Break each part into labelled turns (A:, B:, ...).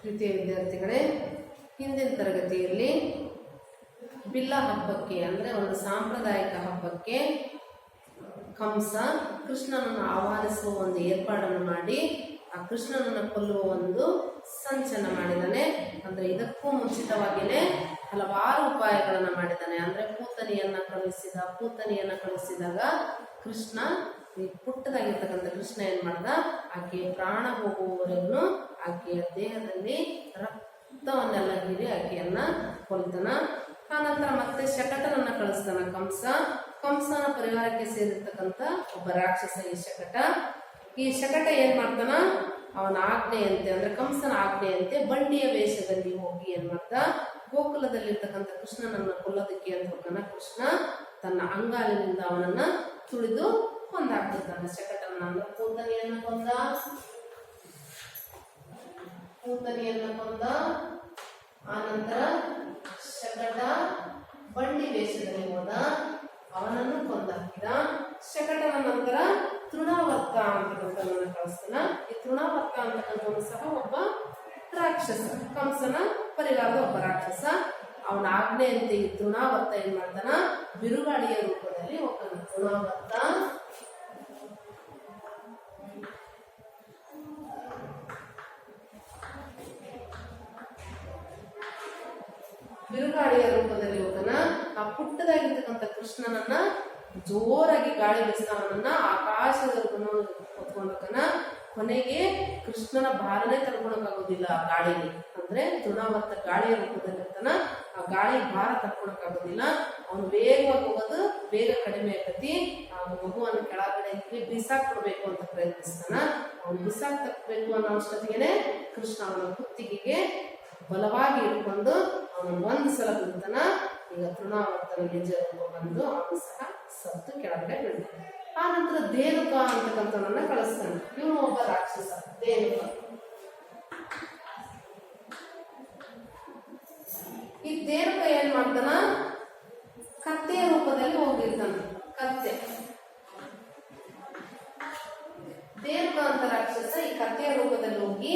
A: ಪ್ರೀತಿಯ ವಿದ್ಯಾರ್ಥಿಗಳೇ, ಹಿಂದಿನ ತರಗತಿಯಲ್ಲಿ ಬಿಲ್ಲ ಹಬ್ಬಕ್ಕೆ ಅಂದರೆ ಒಂದು ಸಾಂಪ್ರದಾಯಿಕ ಹಬ್ಬಕ್ಕೆ ಕಂಸ, ಕೃಷ್ಣನನ್ನು ಆಹ್ವಾನಿಸುವ ಒಂದು ಏರ್ಪಾಡನ್ನು ಮಾಡಿ ಆ ಕೃಷ್ಣನನ್ನು ಕೊಲ್ಲುವ ಒಂದು ಸಂಚನ ಮಾಡಿದ್ದಾನೆ. ಅಂದರೆ ಇದಕ್ಕೂ ಮುಂಚಿತವಾಗಿಯೇ ಹಲವಾರು ಉಪಾಯಗಳನ್ನು ಮಾಡಿದ್ದಾನೆ. ಅಂದರೆ ಪೂತನಿಯನ್ನ ಕಳುಹಿಸಿದ, ಪೂತನಿಯನ್ನ ಕಳುಹಿಸಿದಾಗ ಕೃಷ್ಣ ಈ ಪುಟ್ಟದಾಗಿರ್ತಕ್ಕಂಥ ಕೃಷ್ಣ ಏನ್ ಮಾಡ್ದ? ಆಕೆಯ ಪ್ರಾಣ ಹೋಗುವವರೆಗೂ ಆಕೆಯ ದೇಹದಲ್ಲಿ ರಕ್ತವನ್ನೆಲ್ಲ ಹೀರಿ ಆಕೆಯನ್ನ ಕೊಲ್ತಾನ. ಆನಂತರ ಮತ್ತೆ ಶಕಟನನ್ನ ಕಳಿಸ್ತಾನ ಕಂಸ. ಕಂಸನ ಪರಿವಾರಕ್ಕೆ ಸೇರಿರ್ತಕ್ಕಂಥ ಒಬ್ಬ ರಾಕ್ಷಸ ಈ ಶಕಟ. ಈ ಶಕಟ ಏನ್ ಮಾಡ್ತಾನ? ಅವನ ಆಜ್ಞೆಯಂತೆ ಅಂದ್ರೆ ಕಂಸನ ಆಜ್ಞೆಯಂತೆ ಬಂಡಿಯ ವೇಷದಲ್ಲಿ ಹೋಗಿ ಏನ್ ಮಾಡ್ದ? ಗೋಕುಲದಲ್ಲಿರ್ತಕ್ಕಂಥ ಕೃಷ್ಣನನ್ನ ಕೊಲ್ಲೋದಕ್ಕೆ ಅಂತ ಕೃಷ್ಣ ತನ್ನ ಅಂಗಾಲಿನಿಂದ ಅವನನ್ನ ತುಳಿದು ಕೊಂದಾಕ್ತಿದ್ದಾನೆ ಶಕಟನ ಅಂದ್ರೆ ಪೂತನಿಯನ್ನ ಕೊಂದ ಪೂತನಿಯನ್ನ ಕೊಂದ ಆನಂತರ ಶಕಟ ಬಂಡಿ ವೇಷದಲ್ಲಿ ಹೋದ ಅವನನ್ನು ಕೊಂದಾಕಿದ ಶಕಟನ ನಂತರ ತೃಣಾವರ್ತ ಅಂತಕ್ಕಂಥವನ್ನ ಕಳಿಸ್ತಾನ ಈ ತೃಣಾವರ್ತ ಅಂತಕ್ಕಂಥವನು ಸಹ ಒಬ್ಬ ರಾಕ್ಷಸ ಕಂಸನ ಪರಿವಾರದ ಒಬ್ಬ ರಾಕ್ಷಸ ಅವನ ಆಜ್ಞೆಯಂತೆ ಈ ತೃಣಾವರ್ತ ಏನ್ ಮಾಡ್ತಾನ ಬಿರುಗಾಳಿಯ ರೂಪದಲ್ಲಿ ಹೋಗ್ತಾನ ತೃಣಾವರ್ತ ಬಿರುಗಾಳಿಯ ರೂಪದಲ್ಲಿ ಹೋದನ, ಆ ಪುಟ್ಟದಾಗಿರ್ತಕ್ಕಂಥ ಕೃಷ್ಣನನ್ನ ಜೋರಾಗಿ ಗಾಳಿ ಬೀಸ್ತಾವನನ್ನ ಆಕಾಶದವರೆಗೂ ಹೊತ್ಕೊಂಡೋಗನ ಕೊನೆಗೆ ಕೃಷ್ಣನ ಭಾರನೇ ತಡ್ಕೊಳಕಾಗೋದಿಲ್ಲ ಆ ಗಾಳಿಗೆ. ಅಂದ್ರೆ ತೃಣಾವರ್ತ ಗಾಳಿಯ ರೂಪದಲ್ಲಿರ್ತಾನ, ಆ ಗಾಳಿ ಭಾರ ತಡ್ಕೊಳಕಾಗೋದಿಲ್ಲ ಅವನು ವೇಗವಾಗಿ ಹೋಗೋದು ಬೇಗ ಕಡಿಮೆ ಆಗತಿ ಆ ಮಗುವನ್ನು ಕೆಳಗಡೆ ಬಿಸಾಕ್ ಕೊಡ್ಬೇಕು ಅಂತ ಪ್ರಯತ್ನಿಸ್ತಾನ. ಅವನು ಬಿಸಾಕ್ ತಕ್ಕಬೇಕು ಅನ್ನೋ ಕೃಷ್ಣ ಅವನ ಕುತ್ತಿಗೆಗೆ ಬಲವಾಗಿ ಇಟ್ಕೊಂಡು ಅವನು ಒಂದು ಸಲ ಬಿಡ್ತಾನ ಈಗ ತೃಣಾವರ್ತನ ನಿಜ ಬಂದು ಅವನು ಸಹ ಸತ್ತು ಕೆಳಗಡೆ ಬೀಳ್ತಾನೆ. ಆ ನಂತರ ದೇನುಕ ಅಂತಕ್ಕಂಥವನ್ನ ಕಳಿಸ್ತಾನೆ. ಇವನು ಒಬ್ಬ ರಾಕ್ಷಸ ದೇನುಕ ಈ ದೇನುಕ ಏನ್ ಮಾಡ್ತಾನ? ಕತ್ತೆಯ ರೂಪದಲ್ಲಿ ಹೋಗಿರ್ತಾನೆ. ಕತ್ತೆ. ದೇನುಕ ಅಂತ ರಾಕ್ಷಸ ಈ ಕತ್ತೆಯ ರೂಪದಲ್ಲಿ ಹೋಗಿ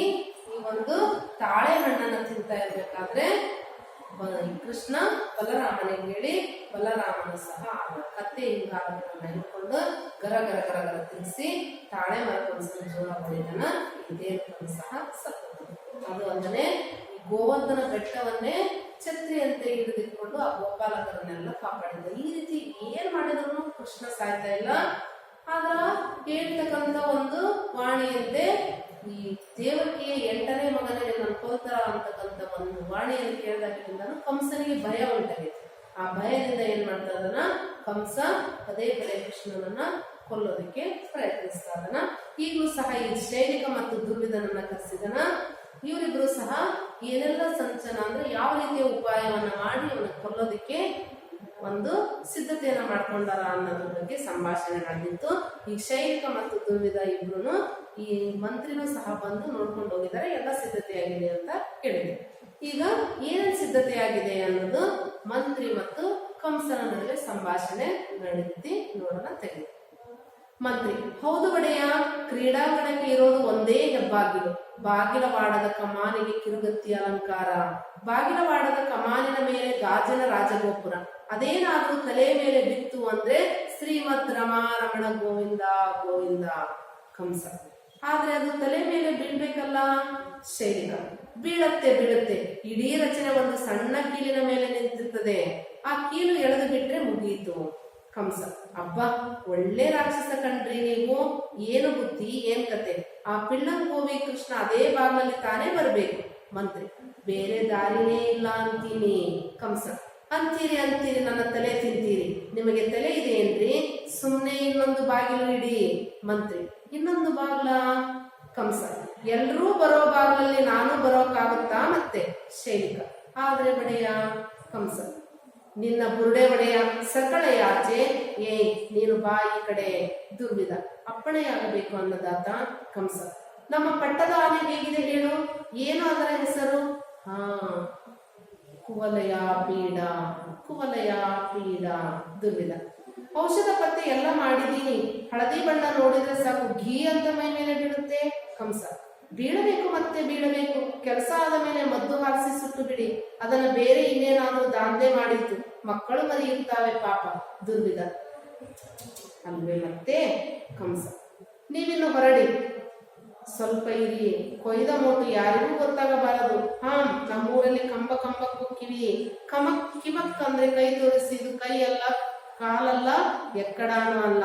A: ಈ ಒಂದು ತಾಳೆ ಹಣ್ಣನ್ನು ತಿಂತಾ ಇರ್ಬೇಕಾದ್ರೆ ಕೃಷ್ಣ ಬಲರಾಮನಿಗೆ ಹೇಳಿ, ಬಲರಾಮನ ಸಹ ಕತ್ತೆ ಹಿಂಗಾಲನ್ನ ಹಿಡ್ಕೊಂಡು ಗರ ಗರ ಗರ ಗರ ತಿನ್ನಿಸಿ, ತಾಳೆ ಮರಕ್ಕೊಂದ್ಸಲ ಜೋರ ಬಳಿದನ ದೇವರನ್ನು ಸಹ ಸತ್ತು ಅದು ಅಲ್ಲದೆ ಈ ಗೋವರ್ಧನ ಬೆಟ್ಟವನ್ನೇ ಛತ್ರಿಯಂತೆ ಹಿಡಿದಿಟ್ಕೊಂಡು ಆ ಗೋಪಾಲಕರನ್ನೆಲ್ಲ ಕಾಪಾಡಿದ ಈ ರೀತಿ ಏನ್ ಮಾಡಿದ್ರು ಕೃಷ್ಣ ಸಾಯ್ತಾ ಇಲ್ಲ. ಆದ್ರ ಹೇಳ್ತಕ್ಕಂಥ ಒಂದು ವಾಣಿಯಂತೆ ಈ ದೇವಕ್ಕೆ ಎಂಟನೇ ಮಗನಿಗೆ ನಾನು ಕೊಲ್ತಾರ ಅಂತಕ್ಕಂಥ ಒಂದು ವಾಣಿಯನ್ನು ಕೇಳಿದಾಗಿಂದ ಕಂಸನಿಗೆ ಭಯ ಉಂಟಾಗಿತ್ತು ಆ ಭಯದಿಂದ ಏನ್ ಮಾಡ್ತಾ ಕಂಸ ಪದೇ ಪದೇ ಕೃಷ್ಣನನ್ನ ಕೊಲ್ಲೋದಕ್ಕೆ ಪ್ರಯತ್ನಿಸ್ತಾ ಇದ್ದಾನ. ಈಗಲೂ ಸಹ ಈ ಶೈಲಿಕ ಮತ್ತು ದುರ್ವಿಧನನ್ನ ಕರೆಸಿದನ ಇವರಿಬ್ರು ಸಹ ಏನೆಲ್ಲ ಸಂಚನ ಅಂದ್ರೆ ಯಾವ ರೀತಿಯ ಉಪಾಯವನ್ನ ಮಾಡಿ ಅವನ ಕೊಲ್ಲೋದಕ್ಕೆ ಒಂದು ಸಿದ್ಧತೆಯನ್ನ ಮಾಡ್ಕೊಂಡಾರ ಅನ್ನೋದ್ರ ಬಗ್ಗೆ ಸಂಭಾಷಣೆ ನಡೆದಿತ್ತು ಈ ಶೈಲಿಕ ಮತ್ತು ದುರ್ವಿಧ ಇಬ್ರು ಈ ಮಂತ್ರಿನೂ ಸಹ ಬಂದು ನೋಡ್ಕೊಂಡು ಹೋಗಿದ್ದಾರೆ. ಎಲ್ಲ ಸಿದ್ಧತೆಯಾಗಿದೆ ಅಂತ ಹೇಳಿದೆ. ಈಗ ಏನೇನು ಸಿದ್ಧತೆಯಾಗಿದೆ ಅನ್ನೋದು ಮಂತ್ರಿ ಮತ್ತು ಕಂಸನ ನಡುವೆ ಸಂಭಾಷಣೆ ನಡೆದಿ ನೋಡೋಣ ತೆಗೆದು ಮಂತ್ರಿ, ಹೌದು ಒಡೆಯ, ಕ್ರೀಡಾಂಗಣಕ್ಕೆ ಇರೋದು ಒಂದೇ ಹೆಬ್ಬಾಗಿಲು. ಬಾಗಿಲವಾಡದ ಕಮಾನಿಗೆ ಕಿರುಗತ್ತಿ ಅಲಂಕಾರ. ಬಾಗಿಲವಾಡದ ಕಮಾನಿನ ಮೇಲೆ ಗಾಜಿನ ರಾಜಗೋಪುರ. ಅದೇನಾದ್ರೂ ತಲೆ ಮೇಲೆ ಬಿತ್ತು ಅಂದ್ರೆ ಶ್ರೀಮದ್ ರಮಾರಮಣ ಗೋವಿಂದ ಗೋವಿಂದ ಕಂಸ. ಆದ್ರೆ ಅದು ತಲೆ ಮೇಲೆ ಬೀಳ್ಬೇಕಲ್ಲ? ಶೈಲಿಕ ಬೀಳತ್ತೆ, ಬೀಳುತ್ತೆ. ಇಡೀ ರಚನೆ ಒಂದು ಸಣ್ಣ ಕೀಲಿನ ಮೇಲೆ ನಿಂತಿರ್ತದೆ. ಆ ಕೀಲು ಎಳೆದು ಬಿಟ್ರೆ ಮುಗಿಯಿತು ಕಂಸ. ಅಬ್ಬ, ಒಳ್ಳೆ ರಾಕ್ಷಸ ಕಂಡ್ರಿ ನೀವು. ಏನು ಬುದ್ಧಿ, ಏನ್ ಕತೆ? ಆ ಪಿಳ್ಳಂಗೋವಿ ಕೃಷ್ಣ ಅದೇ ಭಾಗದಲ್ಲಿ ತಾನೇ ಬರ್ಬೇಕು. ಮಂತ್ರಿ, ಬೇರೆ ದಾರಿನೇ ಇಲ್ಲ ಅಂತೀನಿ. ಕಂಸ, ಅಂತೀರಿ ಅಂತೀರಿ, ನನ್ನ ತಲೆ ತಿಂತೀರಿ. ನಿಮಗೆ ತಲೆ ಇದೆ ಏನ್ರಿ? ಸುಮ್ನೆ ಇನ್ನೊಂದು ಬಾಗಿಲು ಇಡಿ. ಮಂತ್ರಿ, ಇನ್ನೊಂದು ಬಾಗ್ಲ? ಕಂಸ, ಎಲ್ರೂ ಬರೋ ಬಾಗ್ಲಲ್ಲಿ ನಾನು ಬರೋಕಾಗುತ್ತಾ ಮತ್ತೆ? ಶೈಲಿಕ, ಆದ್ರೆ ಬಡೆಯ ಕಂಸ. ನಿನ್ನ ಬುರುಡೆ ಒಡೆಯ ಸಕಳೆಯಾಚೆ ಏ, ನೀನು ಬಾ ಈ ಕಡೆ ದುರ್ವಿಧ ಅಪ್ಪಣೆಯಾಗಬೇಕು ಅನ್ನದಾತ ಕಂಸ. ನಮ್ಮ ಪಟ್ಟದ ಆನೆ ಹೇಗಿದೆ ಹೇಳು? ಏನು ಅದರ ಹೆಸರು? ಹಾ, ಕುವಲಯ ಪೀಡ ಕುವಲಯ ಪೀಡ ದುರ್ವಿಧ ಔಷಧ ಪತ್ತೆ ಎಲ್ಲ ಮಾಡಿದೀನಿ ಹಳದಿ ಬಣ್ಣ ನೋಡಿದ್ರೆ ಸಾಕು, ಘೀ ಅಂತ ಮೈ ಮೇಲೆ ಬೀಳುತ್ತೆ, ಕಂಸ. ಬೀಳಬೇಕು ಮತ್ತೆ ಬೀಳಬೇಕು. ಕೆಲಸ ಆದ ಮೇಲೆ ಮದ್ದು ಹಾರಿಸಿ ಸುಟ್ಟು ಬಿಡಿ ಅದನ್ನ ಬೇರೆ ಇನ್ನೇನಾದ್ರೂ ದಾಂಧೆ ಮಾಡಿತ್ತು ಮಕ್ಕಳು ಮರಿಯುತ್ತಾವೆ ಪಾಪ. ದುರ್ವಿದ ಅಲ್ವೇ ಮತ್ತೆ? ಕಂಸ. ನೀವಿನ್ನು ಹೊರಡಿ. ಸ್ವಲ್ಪ ಇರಿ. ಕೊಯ್ದ ಮೋಟು ಯಾರಿಗೂ ಗೊತ್ತಾಗಬಾರದು. ಹಾ ನಮ್ಮೂರಲ್ಲಿ ಕಂಬ ಕಂಬಕ್ಕೂ ಕಿವಿ ಕಮಕ್, ಕಿಮಕ್ ಅಂದ್ರೆ ಕೈ ತೋರಿಸಿದು ಕೈ ಅಲ್ಲ ಕಾಲಲ್ಲ, ಎಕ್ಕಡಾನು ಅಲ್ಲ.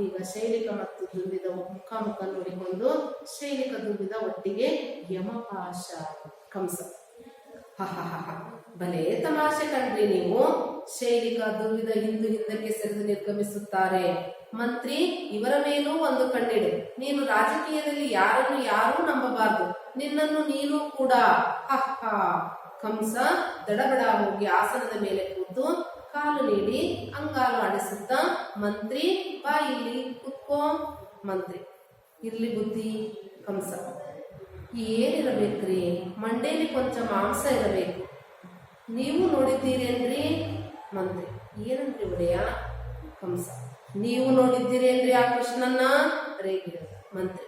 A: ಈಗ ಶೈಲಿಕ ಮತ್ತು ದುಂಬಿದ ಮುಖಾಮುಖ ನೋಡಿಕೊಂಡು ಶೈಲಿಕ ದುಂಬಿದ ಒಟ್ಟಿಗೆ ಯಮಪಾಶ ಕಂಸ. ಬಲೇ ತಮಾಷೆ ಕಂಡ್ರಿ ನೀವು. ಶೈಲಿಕ ದುಂಬಿದ ಹಿಂದೂ ಹಿಂದಕ್ಕೆ ಸರಿದು ನಿರ್ಗಮಿಸುತ್ತಾರೆ. ಮಂತ್ರಿ, ಇವರ ಮೇಲೂ ಒಂದು ಕಣ್ಣಿಡು. ನೀನು ರಾಜಕೀಯದಲ್ಲಿ ಯಾರನ್ನು ಯಾರೂ ನಂಬಬಾರದು. ನಿನ್ನನ್ನು ನೀನು ಕೂಡ. ಹ ಕಂಸ ದಡಬಡ ಹೋಗಿ ಆಸನದ ಮೇಲೆ ಕೂತು ಕಾಲು ನೀಡಿ, ಅಂಗಾಲು ಆಡಿಸುತ್ತಾ ಮಂತ್ರಿ, ಬಾ ಇಲ್ಲಿ, ಕುತ್ಕೋ, ಮಂತ್ರಿ. ಇರ್ಲಿ ಬುದ್ಧಿ, ಕಂಸ. ಏನಿರಬೇಕ್ರಿ? ಮಂಡೇಲಿ ಕೊಂಚ ಮಾಂಸ ಇರಬೇಕು. ನೀವು ನೋಡಿದ್ದೀರಿ ಅಂದ್ರಿ, ಮಂತ್ರಿ. ಏನಂದ್ರಿ ಒಡೆಯ? ಕಂಸ. ನೀವು ನೋಡಿದ್ದೀರಿ ಅಂದ್ರಿ ಆ ಕೃಷ್ಣನ್ನ? ರೇಗಿಡ. ಮಂತ್ರಿ.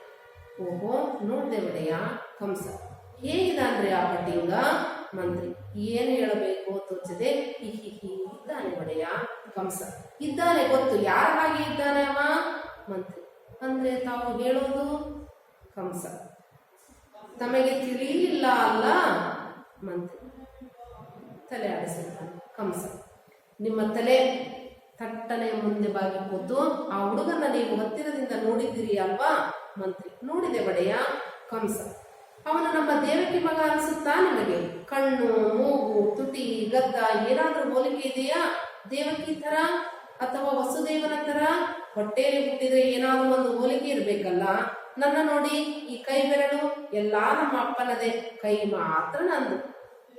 A: ಓಹೋ, ನೋಡ್ದೆ ಒಡೆಯ, ಕಂಸ. ಹೇಗಿದಾನ್ರಿ ಆ ಪಟ್ಟಿಂಗ ಮಂತ್ರಿ. ಏನು ಹೇಳಬೇಕು ತೋಚದೆ ಹಿ ಹಿ ಹಿ. ಕಂಸ ಇದ್ದಾನೆ ಗೊತ್ತು. ಯಾರ ಹಾಗೆ ಇದ್ದಾನೆ ಅವ? ಮಂತ್ರಿ. ಅಂದ್ರೆ ತಾವು ಹೇಳೋದು ಕಂಸ ತಮಗೆ ತಿಳಿಯಲಿಲ್ಲ ಅಲ್ಲ? ಮಂತ್ರಿ. ತಲೆ ಆಡಿಸಿದ್ದಾನೆ ಕಂಸ ನಿಮ್ಮ ತಲೆ ತಟ್ಟನೆ ಮುಂದೆ ಬಾಗಿ ಕೂತು ಆ ಹುಡುಗನ ನೀವು ಹತ್ತಿರದಿಂದ ನೋಡಿದ್ದೀರಿ ಅಲ್ವಾ? ಮಂತ್ರಿ. ನೋಡಿದೆ ಬಡೆಯ ಕಂಸ ಅವನು ನಮ್ಮ ದೇವಕಿ ಮಗ ಅನಿಸುತ್ತಾ ನಿಮಗೆ? ಕಣ್ಣು, ಮೂಗು, ತುಟಿ, ಗದ್ದ, ಏನಾದರೂ ಹೋಲಿಕೆ ಇದೆಯಾ? ದೇವಕಿ ತರ ಅಥವಾ ವಸುದೇವನ ತರ ಹೊಟ್ಟೆಯಲ್ಲಿ ಹುಟ್ಟಿದ್ರೆ ಏನಾದರೂ ಒಂದು ಹೋಲಿಕೆ ಇರಬೇಕಲ್ಲ? ನನ್ನ ನೋಡಿ ಈ ಕೈ ಬೆರಳು ಎಲ್ಲಾ ನಮ್ಮ ಅಪ್ಪನದೇ. ಕೈ ಮಾತ್ರ ನಂದು.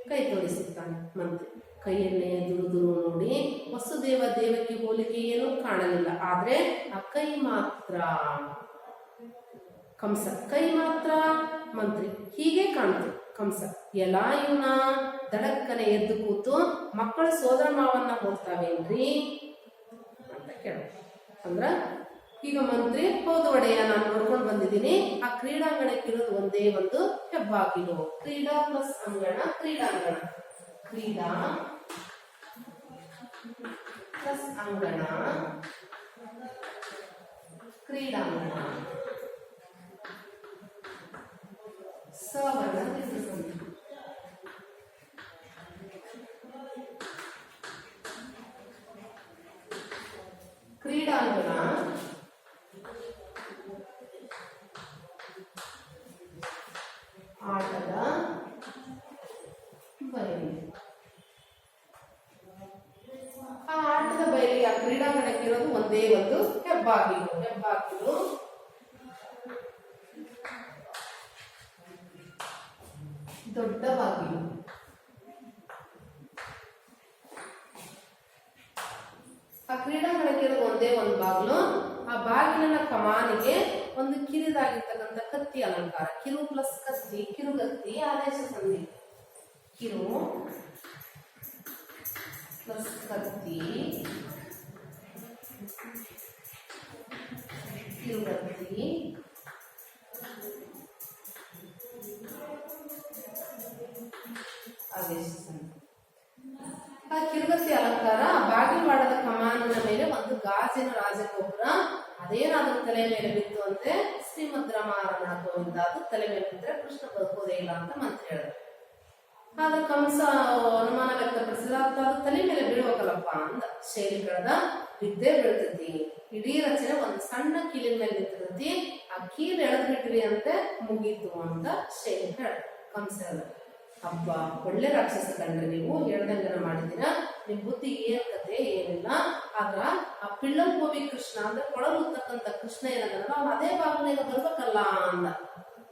A: ಕೈ ತೋರಿಸುತ್ತಾನೆ ಮಂತ್ರಿ. ಕೈಯನ್ನೇ ದುರುದುರು ದುರು ನೋಡಿ ವಸುದೇವ ದೇವಕಿ ಹೋಲಿಕೆ ಏನೂ ಕಾಣಲಿಲ್ಲ. ಆದ್ರೆ ಆ ಕೈ ಮಾತ್ರ. ಕಂಸ, ಕೈ ಮಾತ್ರ ಮಂತ್ರಿ. ಹೀಗೆ ಕಾಣ್ತು. ಕಂಸ ಎಲ್ಲ ಇವನ ದಡಕ್ಕನೆ ಎದ್ದು ಕೂತು ಮಕ್ಕಳ ಸೋದರ ಮಾವನ್ನ ಅಂತ ಕೇಳ. ಅಂದ್ರ, ಈಗ ಮಂತ್ರಿ, ಹೌದು ಒಡೆಯ, ನಾನು ನೋಡ್ಕೊಂಡು ಬಂದಿದ್ದೀನಿ. ಆ ಕ್ರೀಡಾಂಗಣಕ್ಕಿರೋದು ಒಂದೇ ಒಂದು ಹೆಬ್ಬಾಗಿಲು. ಕ್ರೀಡಾ ಪ್ಲಸ್ ಅಂಗಣ ಕ್ರೀಡಾಂಗಣ ಕ್ರೀಡಾ ಪ್ಲಸ್ ಅಂಗಣ ಕ್ರೀಡಾಂಗಣ ಕ್ರೀಡಾಂಗಣ. ಆಟದ ಬಯಲು ಆ ಆಟದ ಬಯಲಿಗೆ ಆ ಕ್ರೀಡಾಂಗಣಕ್ಕಿರೋದು ಒಂದೇ ಒಂದು ಹೆಬ್ಬಾಗಿಲು. ಹೆಬ್ಬಾಗಿಲು. ದೊಡ್ಡ ಬಾಗಿಲು ಆ ಕ್ರೀಡಾಂಗಣಕ್ಕೆ ಒಂದೇ ಒಂದು ಬಾಗಿಲು. ಆ ಬಾಗಿಲಿನ ಕಮಾನಿಗೆ ಒಂದು ಕಿರಿದಾಗಿರ್ತಕ್ಕಂಥ ಕತ್ತಿ ಅಲಂಕಾರ. ಕಿರು ಪ್ಲಸ್ ಕತ್ತಿ ಕಿರುಗತ್ತಿ ಆದೇಶ ಸಂಧಿ. ಕಿರು ಪ್ಲಸ್ ಕತ್ತಿ ಕಿರುಗತ್ತಿ ಸಂಧಿ ಆ ಅಲಂಕಾರ, ಬಾಗಿಲವಾಡದ ಕಮಾನಿನ ಮೇಲೆ ಒಂದು ಗಾಜಿನ ರಾಜಗೋಪುರ, ಅದೇನಾದ್ರೂ ತಲೆ ಮೇಲೆ ಬಿತ್ತು ಅಂದ್ರೆ ಶ್ರೀಮದ್ ರಮಾರಣ ಗೋವಿಂದ ಅದು ತಲೆ ಮೇಲೆ ಬಿದ್ದರೆ ಕೃಷ್ಣ ಬದುಕೋದೇ ಇಲ್ಲ ಅಂತ ಮಂತ್ರಿ ಹೇಳಿದ್ರು. ಆಗ ಕಂಸ, ಅನುಮಾನ ವ್ಯಕ್ತಪಡಿಸಿದ ತಲೆ ಮೇಲೆ ಬೀಳ್ಬೇಕಲ್ಲಪ್ಪ ಅಂದ. ಶೈಲಿ ಕಳೆದ, ಬಿದ್ದೇ ಬೀಳ್ತೈತಿ. ಇಡೀ ರಚನೆ ಒಂದು ಸಣ್ಣ ಕೀಲಿನ ಮೇಲೆ ನಿಂತಿರ್ತೈತಿ ಆ ಕೀಲ್ ಎಳೆದ್ಬಿಟ್ರಿ ಅಂತೆ ಮುಗೀತು ಅಂತ ಶೈಲಿ ಹೇಳ ಕಂಸ ಹೇಳ್ದ. ಹಬ್ಬ. ಒಳ್ಳೆ ರಾಕ್ಷಸ ಕಂಡ್ರೆ ನೀವು ಹೇಳ್ದಂಗನ ಮಾಡಿದ್ದೀರಾ. ನಿಮ್ ಬುದ್ಧಿ ಏನ್ ಕತೆ ಏನಿಲ್ಲ. ಆದ್ರ ಆ ಪಿಳ್ಳಂ ಗೋವಿ ಕೃಷ್ಣ ಅಂದ್ರೆ ಕೊಳಗುತ್ತಕ್ಕಂತ ಕೃಷ್ಣ ಏನಂದ್ರ ಅವ್ನು ಅದೇ ಭಾವನೆಗೆ ಬರ್ಬೇಕಲ್ಲ ಅಂದ.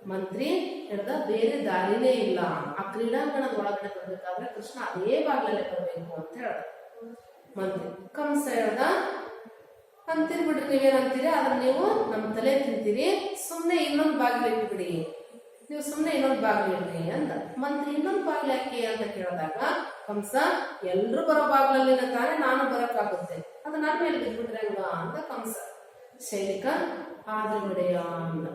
A: ಮಂತ್ರಿ ಹೇಳ್ದ, ಬೇರೆ ದಾರಿನೇ ಇಲ್ಲ. ಆ ಕ್ರೀಡಾಂಗಣದ ಒಳಗಡೆ ಬರ್ಬೇಕಾದ್ರೆ ಕೃಷ್ಣ ಅದೇ ಭಾಗದಲ್ಲೇ ಬರ್ಬೇಕು ಅಂತ ಹೇಳ್ದ. ಮಂತ್ರಿ ಕಂಸ ಹೇಳ್ದ ಅಂತಿರ್ಬಿಡ್ರಿ ನೀವೇನಂತೀರಿ ಆದ್ರೆ ನೀವು ನಮ್ಮ ತಲೆ ತಿಂತೀರಿ. ಸುಮ್ಮನೆ ಇನ್ನೊಂದು ಬಾಗಿಲು ಇಟ್ಬಿಡಿ ನೀವು ಸುಮ್ಮನೆ ಇನ್ನೊಂದು ಬಾಗಿಲು ಇಡ್ರಿ ಅಂತ ಮಂತ್ರಿ, ಇನ್ನೊಂದು ಬಾಗಿಲು ಯಾಕೆ? ಅಂತ ಕೇಳಿದಾಗ ಕಂಸ ಎಲ್ರು ಬರೋ ಬಾಗಿಲಲ್ಲಿನ ತಾನೇ ನಾನು ಬರೋಕ್ಕಾಗುತ್ತೆ. ಅದು ನನ್ನ ಮೇಲೆ ಬಿದ್ಬಿಟ್ರೆ ಅಲ್ವಾ? ಅಂತ ಕಂಸ. ಶೈಲಿಕ, ಆದ್ರೆ ಬಿಡೆಯ ಅಂದ.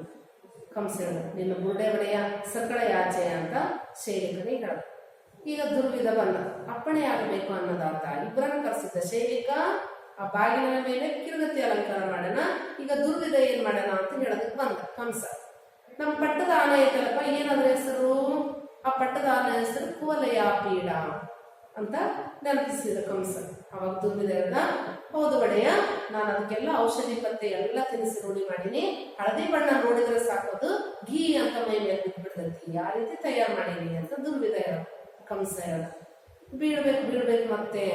A: ಕಂಸ ಹೇಳ, ನಿನ್ನ ಬುರುಡೆ ಬಡೆಯ ಸಕಳ ಯಾಚೆ ಅಂತ ಶೈಲಿಕನೇ ಹೇಳ. ಈಗ ದುರ್ವಿಧ ಬಂದ. ಅಪ್ಪಣೆ ಆಗಬೇಕು ಅನ್ನೋದಾತ ಇಬ್ಬರನ್ನ ಕರೆಸಿದ್ದ ಶೈಲಿಕ, ಆ ಬಾಗಿಲಿನ ಮೇಲೆ ಕಿರುಗತಿ ಅಲಂಕಾರ ಮಾಡೋಣ ಈಗ ದುರ್ವಿಧ ಏನ್ ಮಾಡೋಣ ಅಂತ ಹೇಳೋದಕ್ಕೆ ಬಂದ. ಕಂಸ ನಮ್ಮ ಪಟ್ಟದ ಆನೆ ಐತಲ್ಲಪ್ಪ ಏನದ್ರ ಹೆಸರು? ಆ ಪಟ್ಟದ ಆನೆ ಹೆಸರು ಕುವಲಯ ಪೀಡ ಅಂತ ನೆನಪಿಸಿದ ಕಂಸ ಅವಾಗ ಅಂತ ಹೌದು ಒಡೆಯ, ನಾನು ಅದಕ್ಕೆಲ್ಲ ಔಷಧಿ ಪತ್ತೆ ಎಲ್ಲ ತಿನಿಸಿ ರೂಢಿ ಮಾಡೀನಿ. ಹಳದಿ ಬಣ್ಣ ನೋಡಿದ್ರೆ ಸಾಕೋದು, ಘೀ ಅಂತ ಮೈ ಮೇಲೆ ಬಿಟ್ಬಿಡ್ತೈತಿ. ಯಾವ ರೀತಿ ತಯಾರು ಮಾಡೀನಿ ಅಂತ ದುರ್ವಿಧ ಕಂಸ ಹೇಳ ಬೀಳ್ಬೇಕು ಬೀಳ್ಬೇಕು ಮತ್ತೆ.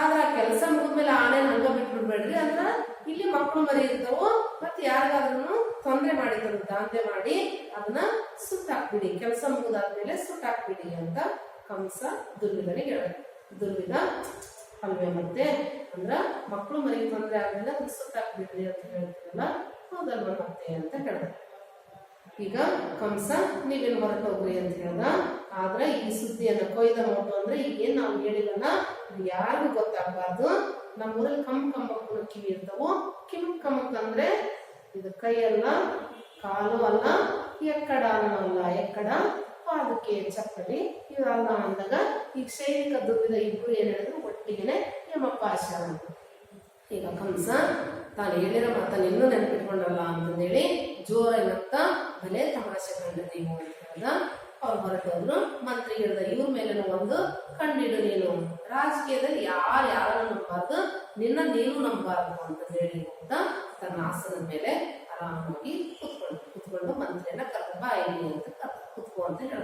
A: ಆದ್ರೆ ಆ ಕೆಲಸ ಮುಗಿದ್ಮೇಲೆ ಆನೆ ನಂಗ ಬಿಟ್ಬಿಡ್ಬೇಡ್ರಿ ಅಂದ್ರ, ಇಲ್ಲಿ ಮಕ್ಕಳು ಮರಿ ಇರ್ತಾವೋ, ಮತ್ತೆ ಯಾರಿಗಾದ್ರೂ ತೊಂದರೆ ಮಾಡಿದ್ರು ದಾಂಧೆ ಮಾಡಿ ಅದನ್ನ ಸುಟ್ಟಾಕ್ಬಿಡಿ. ಕೆಲಸ ಮುಗಿದಾದ್ಮೇಲೆ ಸುಟ್ಟಾಕ್ಬಿಡಿ ಅಂತ ಕಂಸ ದುರ್ವಿಧನಿಗೆ ಹೇಳ ದುರ್ವಿಧ ಅಲ್ವೇ ಮತ್ತೆ? ಅಂದ್ರ ಮಕ್ಕಳು ಮನೆಗೆ ತೊಂದರೆ ಆದ್ಮೇಲೆ ಅದನ್ನ ಸುಟ್ಟಾಕ್ಬಿಡ್ರಿ ಅಂತ ಹೇಳ್ತೀರಲ್ಲ, ಹೌದಲ್ವ ಮತ್ತೆ ಅಂತ ಹೇಳ್ದ ಈಗ ಕಂಸ, ನೀವೇನು ಹೊರಟೋಗ್ರಿ ಅಂತ ಹೇಳ್ದ? ಆದ್ರೆ ಈ ಸುದ್ದಿಯನ್ನ ಕೊಯ್ದ ಮೋಟು ಅಂದ್ರೆ ಏನ್ ನಾವು ಹೇಳಿದನ್ನ ಯಾರಿಗೂ ಗೊತ್ತಾಗಬಾರ್ದು. ನಮ್ಮ ಊರಲ್ಲಿ ಕಮ್ ಕಮ್ಮ ಕಿವಿ ಇರ್ತಾವು, ಕಿಮ್ ಕಮಕ್ ಅಂದ್ರೆ ಇದು ಕೈ ಅಲ್ಲ ಕಾಲು ಅಲ್ಲ ಎಕ್ಕಡ ಅಲ್ಲ ಎಕ್ಕಡ ಪಾದಕ್ಕೆ ಚಪ್ಪಲಿ. ಅಲ್ಲ ಅಂದಾಗ ಈಗ ಶೈಲಿಕ ದುರ್ವಿಧ ಇಬ್ರು ಏನ್ ಹೇಳಿದ್ರು? ಒಟ್ಟಿಗೆನೆ ಯಮಪಾಶ ಅಂತ ಈಗ ಕಂಸ, ತಾನು ಹೇಳಿರೋ ಮಾತನ್ನ ಇನ್ನೂ ನೆನಪಿಟ್ಕೊಂಡಲ್ಲ ಅಂತಂದೇಳಿ ಜೋರಾಗಿ ನಗ್ತಾ ಮನೆ ತಮಾಷೆ ಕಂಡ ನೀವು ಅಂತ ಅವ್ರು ಹೊರಟೋದ್ರು ಮಂತ್ರಿ ಹಿಡಿದ ಇವ್ರ ಮೇಲೆ ಒಂದು ಕಣ್ಣಿಡು ನೀನು. ರಾಜಕೀಯದಲ್ಲಿ ಯಾರು ಯಾರನ್ನು ನಂಬಾರ್ದು. ನಿನ್ನ ನೀನು ನಂಬಾರ್ದು ಅಂತ ಹೇಳಿ ಅಂತ ತನ್ನ ಆಸನದ ಮೇಲೆ ಆರಾಮಾಗಿ ಕುತ್ಕೊಂಡು ಕುತ್ಕೊಂಡು ಮಂತ್ರಿಯನ್ನ ಕರ್ಕೊಂಡ್ ಬಾ ಇಲ್ಲಿ ಅಂತ ಕುತ್ಕೊ ಕುತ್ಕೋ ಅಂತ ಹೇಳ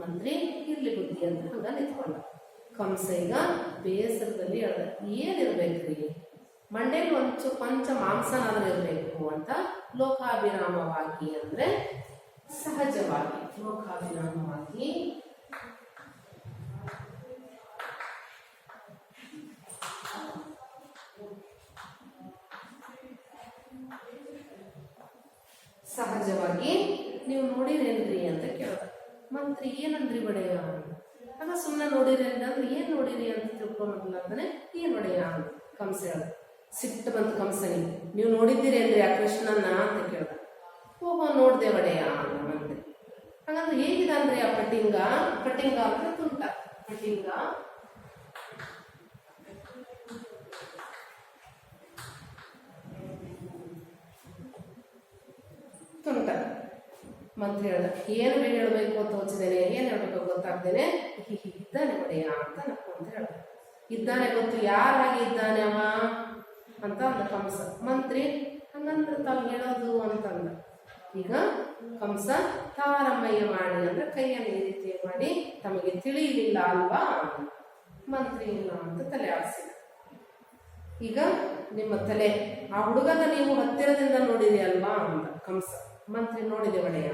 A: ಮಂತ್ರಿ, ಇರ್ಲಿ ಬುದ್ಧಿ ಅಂತ ಹಂಗ ನಿಂತ್ಕೊಂಡ. ಕಂಸ ಈಗ ಬೇಸರದಲ್ಲಿ ಹೇಳ್ದ ಏನಿರ್ಬೇಕ್ರಿ ಮಂಡೇಲಿ ಒಂಚು ಪಂಚ ಮಾಂಸನಾದ್ರೂ ಇರಬೇಕು ಅಂತ ಲೋಕಾಭಿರಾಮವಾಗಿ ಅಂದ್ರೆ ಸಹಜವಾಗಿ, ಲೋಕಾಭಿರಾಮವಾಗಿ ಸಹಜವಾಗಿ ನೀವು ನೋಡಿರೇನ್ರಿ ಅಂತ ಕೇಳ್ದ. ಮಂತ್ರಿ, ಏನಂದ್ರಿ ಒಡೆಯ? ಆಗ ಸುಮ್ಮನೆ ನೋಡಿರಿ ಅಂದ್ರೆ ಏನ್ ನೋಡಿರಿ ಅಂತ ತಿಳ್ಕೊಂಬಲ್ಲ ಅಂದ್ರೆ ಏನ್ ಒಡೆಯ? ಕಂಸ ಹೇಳ್ದ. ಸಿಟ್ಟು ಬಂತು ಕಂಸನಿ ನೀವು ನೋಡಿದ್ದೀರೇನ್ರಿ ಆ ಕೃಷ್ಣನ ಅಂತ ಕೇಳ್ದ. ಓಹೋ, ನೋಡ್ದೆ ಒಡೆಯ ಮಂತ್ರಿ. ಹಾಗಂದ್ರೆ ಹೇಗಿದಾನ್ರಿ ಆ ಪಟ್ಟಿಂಗ? ಪಟ್ಟಿಂಗ ಅಂದ್ರೆ ತುಂಟ. ಪಟ್ಟಿಂಗ ತುಂಟ ಮಂತ್ರಿ ಹೇಳ್ದ, ಏನು ಹೇಳಬೇಕು ಹೇಳ್ಬೇಕು ಅಂತ ಹೋಚಿದ್ದೇನೆ ಏನು ಹೇಳಬೇಕು ಗೊತ್ತಾಗ್ದೇನೆ? ಇದ್ದಾನೆ ಒಡೆಯ ಅಂತ ನಕ್ಕೊಂತ ಹೇಳ್ದ ಇದ್ದಾನೆ ಗೊತ್ತು, ಯಾರಾಗಿ ಇದ್ದಾನೆ ಅವ? ಅಂತ ಅಂದ ಕಂಸ. ಮಂತ್ರಿ, ಹಂಗಂದ್ರೆ ತಾವು ಹೇಳೋದು ಅಂತಂದ ಈಗ ಕಂಸ ತಾರಮ್ಮಯ್ಯ ಮಾಡಿ ಅಂದ್ರೆ ಕೈಯನ್ನು ಈ ರೀತಿ ಮಾಡಿ, ತಮಗೆ ತಿಳಿಯಲಿಲ್ಲ ಅಲ್ವಾ. ಮಂತ್ರಿ ಇಲ್ಲ ಅಂತ ತಲೆ ಆಡಿಸಿದ ಈಗ ನಿಮ್ಮ ತಲೆ, ಆ ಹುಡುಗನ ನೀವು ಹತ್ತಿರದಿಂದ ನೋಡಿರಿ ಅಲ್ವಾ? ಅಂದ ಕಂಸ. ಮಂತ್ರಿ ನೋಡಿದೆ ಒಡೆಯ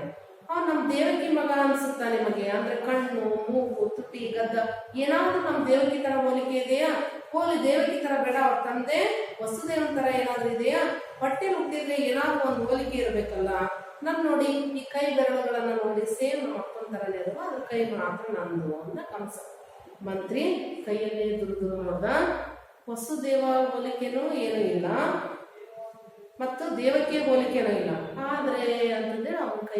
A: ಅವ ನಮ್ಮ ದೇವಕಿ ಮಗ ಅನ್ಸುತ್ತಾ ನಿಮಗೆ? ಅಂದ್ರೆ ಕಣ್ಣು, ಮೂಗು, ತುಟಿ, ಗದ್ದ, ಏನಾದ್ರೂ ನಮ್ಮ ದೇವಕಿ ತರ ಹೋಲಿಕೆ ಇದೆಯಾ? ಹೋಲಿ ದೇವಕಿ ತರ ಬೇಡ, ಅವ್ರ ತಂದೆ ವಸುದೇವನ ತರ ಏನಾದ್ರೂ ಇದೆಯಾ? ಹೊಟ್ಟೆ ಮುಟ್ಟಿದ್ರೆ ಏನಾದ್ರೂ ಒಂದು ಹೋಲಿಕೆ ಇರಬೇಕಲ್ಲ. ನನ್ ನೋಡಿ ಈ ಕೈ ಬೆರಳುಗಳನ್ನ ನೋಡಿ ಸೇಮ್ ನಮ್ಮ ಅಪ್ಪನ ಅಲ್ವಾ ಅದು ಕೈ ಮಾತ್ರ ನಂದು ಅಂತ ಕಂಸ ಮಂತ್ರಿ, ಕೈಯಲ್ಲಿ ದುರು ದುರು ನೋಡ್ದ ವಸುದೇವ ಹೋಲಿಕೆನೂ ಏನೂ ಇಲ್ಲ. ಮತ್ತು ದೇವಕ್ಕೆ ಹೋಲಿಕೆನೂ ಇಲ್ಲ.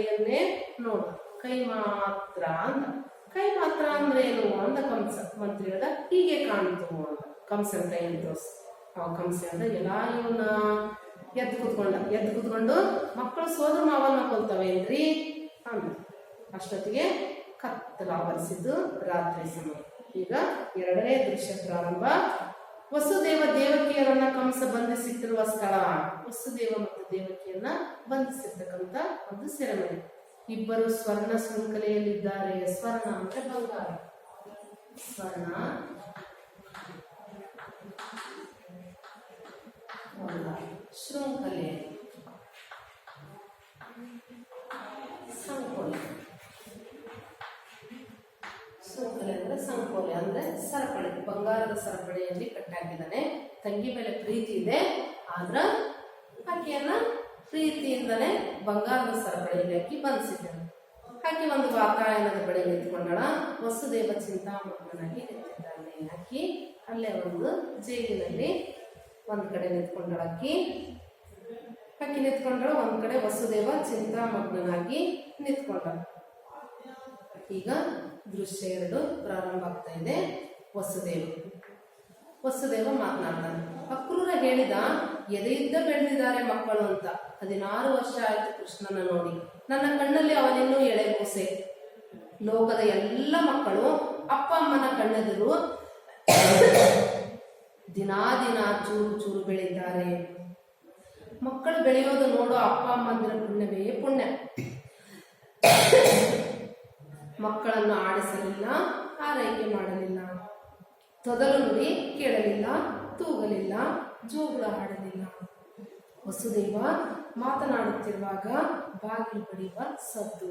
A: ಅವನ ನೋಡ ಕೈ ಮಾತ್ರ ಅಂತ. ಕೈ ಮಾತ್ರ ಅಂದ್ರೆ ಏನು ಅಂತ ಕಂಸ ಮಂತ್ರಿ ಹೇಳ್ದ ಹೀಗೆ ಕಾಣ್ತು ಅಂತ. ಕಂಸನ ಕೈಯನ್ನು ತೋರಿಸ್? ಅವ ಕಂಸ ಅಂತ ಎಲ್ಲ ಇವನ್ನ ಎದ್ದು ಕುತ್ಕೊಂಡ. ಎದ್ದು ಕುತ್ಕೊಂಡು ಮಕ್ಕಳು ಸೋದರ ಮಾವನ್ನ ಕೊಲ್ತವೇನ್ರಿ ಅಂದ ಅಷ್ಟೊತ್ತಿಗೆ ಕತ್ತಲ ಆವರಿಸಿದ್ದು ರಾತ್ರಿ ಸಮಯ. ಈಗ ಎರಡನೇ ದೃಶ್ಯ ಪ್ರಾರಂಭ. ವಸುದೇವ ದೇವಕಿಯರನ್ನ ಕಂಸ ಬಂಧಿಸಿಟ್ಟಿರುವ ಸ್ಥಳ. ವಸುದೇವ ದೇವಕಿಯನ್ನ ಬಂಧಿಸಿರ್ತಕ್ಕಂತ ಒಂದು ಸೆರೆಮನೆ ಇಬ್ಬರು ಸ್ವರ್ಣ ಶೃಂಖಲೆಯಲ್ಲಿದ್ದಾರೆ. ಸ್ವರ್ಣ ಅಂದ್ರೆ ಬಂಗಾರ. ಸ್ವರ್ಣ. ಶೃಂಖಲೆ. ಸಂಕೋಲೆ. ಶೃಂಖಲೆ ಅಂದ್ರೆ ಸಂಕೋಲೆ ಅಂದ್ರೆ ಸರಪಳಿ. ಬಂಗಾರದ ಸರಪಳಿಯಲ್ಲಿ ಕಟ್ಟಾಗಿದ್ದಾನೆ. ತಂಗಿ ಮೇಲೆ ಪ್ರೀತಿ ಇದೆ. ಆದ್ರ ಆಕೆಯನ್ನ ಪ್ರೀತಿಯಿಂದಲೇ ಬಂಗಾರದ ಸರಪಳಿಯಲ್ಲಿ ಹಾಕಿ ಬಂಧಿಸಿದ್ದಾನೆ ಆಕೆ ಒಂದು ವಾತಾಯನದ ಬಳಿ ನಿಂತ್ಕೊಂಡಳ ವಸುದೇವ ಚಿಂತಾಮಗ್ನಾಗಿ ನಿಂತಿದ್ದಾನೆ. ಆಕಿ ಅಲ್ಲೇ ಒಂದು ಜೈಲಿನಲ್ಲಿ ಒಂದು ಕಡೆ ನಿಂತ್ಕೊಂಡಳ ಅಕ್ಕಿ ಅಕ್ಕಿ ನಿಂತ್ಕೊಂಡ್ರೆ ಒಂದು ಕಡೆ ವಸುದೇವ ಚಿಂತಾಮಗ್ನಾಗಿ ನಿಂತ್ಕೊಂಡ ಈಗ ದೃಶ್ಯ ಎರಡು ಪ್ರಾರಂಭ ಆಗ್ತಾ ಇದೆ. ವಸುದೇವ. ವಸುದೇವ ಮಾತನಾಡ್ತಾನೆ. ಅಕ್ರೂರ ಹೇಳಿದ ಎದೆಯಿದ್ದ ಬೆಳೆದಿದ್ದಾರೆ ಮಕ್ಕಳು ಅಂತ. ಹದಿನಾರು ವರ್ಷ ಆಯ್ತು ಕೃಷ್ಣನ ನೋಡಿ. ನನ್ನ ಕಣ್ಣಲ್ಲಿ ಅವನಿನ್ನೂ ಎಳೆಗೂಸೆ ಲೋಕದ ಎಲ್ಲ ಮಕ್ಕಳು ಅಪ್ಪ ಅಮ್ಮನ ಕಣ್ಣೆದುರು ದಿನಾ ದಿನ ಚೂರು ಚೂರು ಬೆಳೀತಾರೆ. ಮಕ್ಕಳು ಬೆಳೆಯೋದು ನೋಡೋ ಅಪ್ಪ ಅಮ್ಮಂದಿರ ಪುಣ್ಯವೇ ಪುಣ್ಯ. ಮಕ್ಕಳನ್ನು ಆಡಿಸಲಿಲ್ಲ, ಆರೈಕೆ ಮಾಡಲಿಲ್ಲ. ತೊದಲು ನುಡಿ ಕೇಳಲಿಲ್ಲ. ತೂಗಲಿಲ್ಲ ಜೋಗುಳ ಆಡಲಿಲ್ಲ ವಸುದೇವ ಮಾತನಾಡುತ್ತಿರುವಾಗ ಬಾಗಿಲು ಬಡಿಯುವ ಸದ್ದು.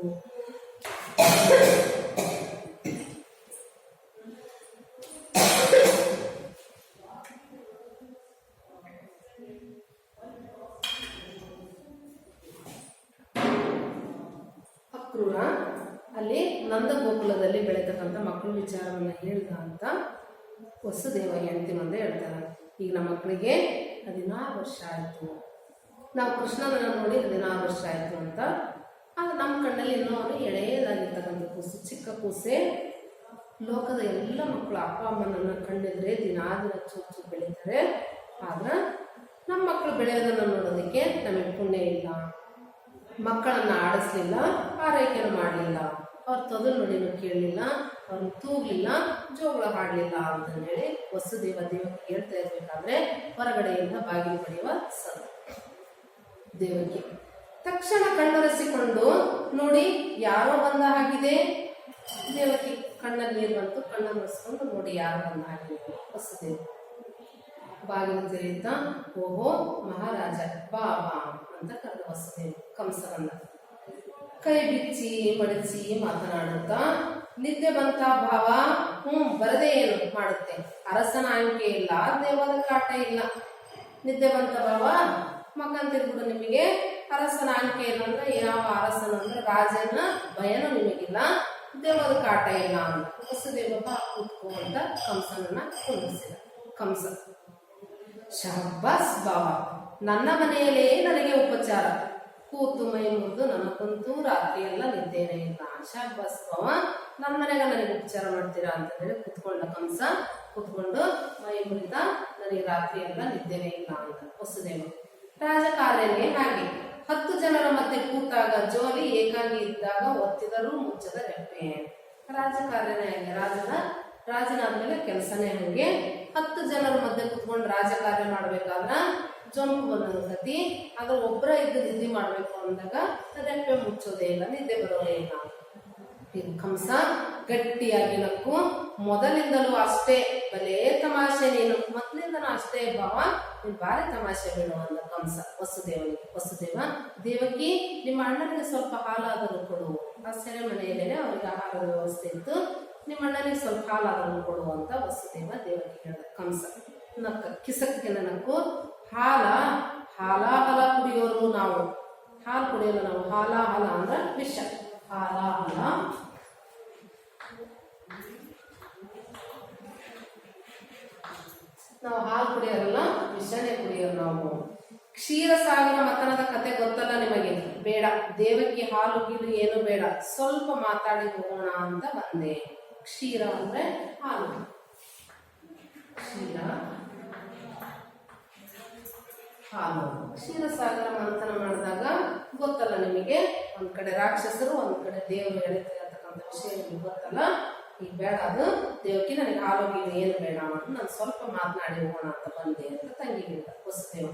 A: ಅಕ್ರೂರ, ಅಲ್ಲಿ ನಂದ ಗೋಕುಲದಲ್ಲಿ ಬೆಳೆತಕ್ಕಂಥ ಮಕ್ಕಳ ವಿಚಾರವನ್ನು ಹೇಳ್ದ ಅಂತ ವಸುದೇವ ಹೆಂಡತಿ ಮುಂದೆ ಹೇಳ್ತಾರೆ ಈಗ ನಮ್ಮ ಮಕ್ಕಳಿಗೆ ಹದಿನಾರು ವರ್ಷ ಆಯಿತು. ನಾವು ಕೃಷ್ಣನನ್ನು ನೋಡಿ ಹದಿನಾರು ವರ್ಷ ಆಯಿತು ಅಂತ. ಆಗ ನಮ್ಮ ಕಣ್ಣಲ್ಲಿ ಇನ್ನೂ ಅವರು ಎಳೆಯದಾಗಿರ್ತಕ್ಕಂಥ ಕೂಸು, ಚಿಕ್ಕ ಕೂಸೆ. ಲೋಕದ ಎಲ್ಲ ಮಕ್ಕಳು ಅಪ್ಪ ಅಮ್ಮನನ್ನು ಕಂಡಿದ್ರೆ ದಿನಾ ದಿನ ಚೂಚು ಬೆಳೀತಾರೆ. ಆದ್ರೆ ನಮ್ಮ ಮಕ್ಕಳು ಬೆಳೆಯೋದನ್ನು ನೋಡೋದಕ್ಕೆ ನಮಗೆ ಪುಣ್ಯ ಇಲ್ಲ. ಮಕ್ಕಳನ್ನು ಆಡಿಸ್ಲಿಲ್ಲ ಆರೈಕೆಯನ್ನು ಮಾಡಲಿಲ್ಲ. ಅವ್ರ ತೊದಲು ನೋಡಿನೂ ಕೇಳಲಿಲ್ಲ. ಅವ್ರನ್ನ ತೂಗ್ಲಿಲ್ಲ, ಜೋಗಳ ಹಾಡಲಿಲ್ಲ ಹೇಳಿ ವಸುದೇವ ದೇವಕ್ಕೆ ಹೇಳ್ತಾ ಇರ್ಬೇಕಾದ್ರೆ ಹೊರಗಡೆಯಿಂದ ಬಾಗಿಲು ಪಡೆಯುವ ಸದ ದೇವಕ್ಕೆ ತಕ್ಷಣ ಕಣ್ಣೊರೆಸಿಕೊಂಡು, ನೋಡಿ, ಯಾರೋ ಬಂದ ಹಾಗಿದೆ. ದೇವಕ್ಕೆ ಕಣ್ಣಲ್ಲಿ ನೀರು ಬಂತು ಕಣ್ಣನ್ನು ನೋಡಿ, ಯಾರು ಬಂದ ಹಾಗಿದೆ ವಸುದೇವ ಬಾಗಿಲು ತೆರೆಯುತ್ತ ಓಹೋ, ಮಹಾರಾಜ, ಬಾ ಬಾ, ಅಂತ ಕರೆದ ವಸುದೇವ ಕಂಸವನ್ನ ಕೈ ಬಿಚ್ಚಿ, ಮಡಚಿ ಮಾತನಾಡುತ್ತಾ ನಿದ್ದೆ ಬಂತ ಭಾವ ಹ್ಞೂ ಬರದೇ ಏನು ಮಾಡುತ್ತೆ. ಅರಸನ ಆಯ್ಕೆ ಇಲ್ಲ ದೇವದ ಕಾಟ ಇಲ್ಲ. ನಿದ್ದೆ ಬಂತ ಭಾವ ಮಕ್ಕಂತಿರ್ಬಿಡು ನಿಮಗೆ ಅರಸನ ಆಯ್ಕೆ ಇಲ್ಲ ಅಂದ್ರೆ ಯಾವ ಅರಸನ ಅಂದ್ರೆ ರಾಜನ ಭಯನೂ ನಿಮಗಿಲ್ಲ. ದೇವದ ಕಾಟ ಇಲ್ಲ ಅಂತ ವಸುದೇವ ಕೂತ್ಕೊಂಡ ಕೂತ್ಕೋ ಅಂತ ಕಂಸನನ್ನ ಕುಂದಿಸಿದ. ಕಂಸ ಶಾಬಾಸ್ ಭಾವ, ನನ್ನ ಮನೆಯಲ್ಲೇ ನನಗೆ ಉಪಚಾರ. ಕೂತು ಮೈ ಮುರಿದು ನನ್ನ ಕುಂತು ರಾತ್ರಿ ಎಲ್ಲ ನಿದ್ದೇನೆ ಇಲ್ಲ. ಆಶಾ ಬಾವ ನನ್ನ ಮನೆಗೆ ನನಗೆ ಉಪಚಾರ ಮಾಡ್ತೀರಾ ಅಂತ ಹೇಳಿ ಕುತ್ಕೊಂಡ ಕಂಸ, ಕುತ್ಕೊಂಡು ಮೈ ಮುರಿದ ನನಗೆ ರಾತ್ರಿ ಎಲ್ಲ ನಿದ್ದೇನೆ ಇಲ್ಲ ಅಂತ ವಸುದೇವ ರಾಜಕಾರ್ಯನೇ ಹಾಗೆ. ಹತ್ತು ಜನರ ಮಧ್ಯೆ ಕೂತಾಗ ಜೋಲಿ ಏಕಾಂಗಿ ಇದ್ದಾಗ ಒತ್ತಿದರೂ ಮುಚ್ಚದ ರೆಪ್ಪೆ. ರಾಜಕಾರ್ಯನೇ ಹಂಗೆ? ರಾಜನ ರಾಜನಾದ್ಮೇಲೆ ಕೆಲಸನೇ ಹಂಗೆ. ಹತ್ತು ಜನರ ಮಧ್ಯೆ ಕುತ್ಕೊಂಡು ರಾಜಕಾರ್ಯ ಮಾಡ್ಬೇಕಾದ್ರ ಜೊಂಪು ಬಂದಿರ್ತತಿ ಆದ್ರೆ ಒಬ್ಬರ ಇದ್ದು ನಿದ್ದೆ ಮಾಡಬೇಕು ಅಂದಾಗ ಅದಕ್ಕೆ ಮುಚ್ಚೋದೇ ಇಲ್ಲ, ನಿದ್ದೆ ಬರೋದೇ ಇಲ್ಲ. ಇದು ಕಂಸ, ಗಟ್ಟಿಯಾಗಿ ನಕ್ಕು. ಮೊದಲಿಂದಲೂ ಅಷ್ಟೇ, ಬಲೇ ತಮಾಷೆ ನೀನು. ಮೊದಲಿಂದನೂ ಅಷ್ಟೇ ಭಾವ. ನೀನು ಭಾರಿ ತಮಾಷೆ ಬೇಡ ಅಂದ ಕಂಸ. ವಸುದೇವನಿಗೆ ವಸುದೇವ, ದೇವಕಿ, ನಿಮ್ಮ ಅಣ್ಣನಿಗೆ ಸ್ವಲ್ಪ ಹಾಲಾದರೂ ಕೊಡು. ಆ ಸೆರೆಮನೆಯಲ್ಲೇ ಅವ್ರಿಗೆ ಆಹಾರದ ವ್ಯವಸ್ಥೆ ಇತ್ತು. ನಿಮ್ಮ ಅಣ್ಣನಿಗೆ ಸ್ವಲ್ಪ ಹಾಲಾದರೂ ಕೊಡು ಅಂತ ವಸುದೇವ ದೇವಕಿ ಹೇಳಿದ ಕಂಸ. ನಕ್ಕ, ಕಿಸಕ್ಕಿನ ನಕ್ಕು. ಹಾಲ ಹಾಲ, ಹಲ ಕುಡಿಯೋರು ನಾವು. ಹಾಲು ಕುಡಿಯೋಲ್ಲ ನಾವು. ಹಾಲ, ಹಲ ಅಂದ್ರೆ ವಿಷ. ಹಾಲ, ಹಲ. ನಾವು ಹಾಲು ಕುಡಿಯೋರಲ್ಲ, ವಿಷನೇ ಕುಡಿಯೋರು ನಾವು. ಕ್ಷೀರಸಾಗರ ಮತನದ ಕತೆ ಗೊತ್ತಲ್ಲ ನಿಮಗೆ? ಬೇಡ. ದೇವಕ್ಕೆ ಹಾಲು ಗೀಲು ಏನು ಬೇಡ. ಸ್ವಲ್ಪ ಮಾತಾಡಿ ಹೋಗೋಣ ಅಂತ ಬಂದೆ. ಕ್ಷೀರ ಅಂದ್ರೆ ಹಾಲು. ಕ್ಷೀರ ಹಾಲು. ಕ್ಷೀರಸಾಗರ ಮಂಥನ ಮಾಡಿದಾಗ ಗೊತ್ತಲ್ಲ ನಿಮಗೆ. ಒಂದ್ ಕಡೆ ರಾಕ್ಷಸರು, ಒಂದ್ ಕಡೆ ದೇವರು ಎಳಿತಿರತಕ್ಕಂಥ ವಿಷಯ ನಿಮ್ಗೆ ಗೊತ್ತಲ್ಲ. ಈಗ ಬೇಡ ಅದು. ದೇವಕ್ಕೆ ನನಗೆ ಆರೋಗ್ಯ ಏನು ಬೇಡ ಅಂತ ನಾನು ಸ್ವಲ್ಪ ಮಾತನಾಡಿ ಹೋಗೋಣ ಅಂತ ಬಂದೆ ಅಂತ ತಂಗಿ ಹೊಸದೇವ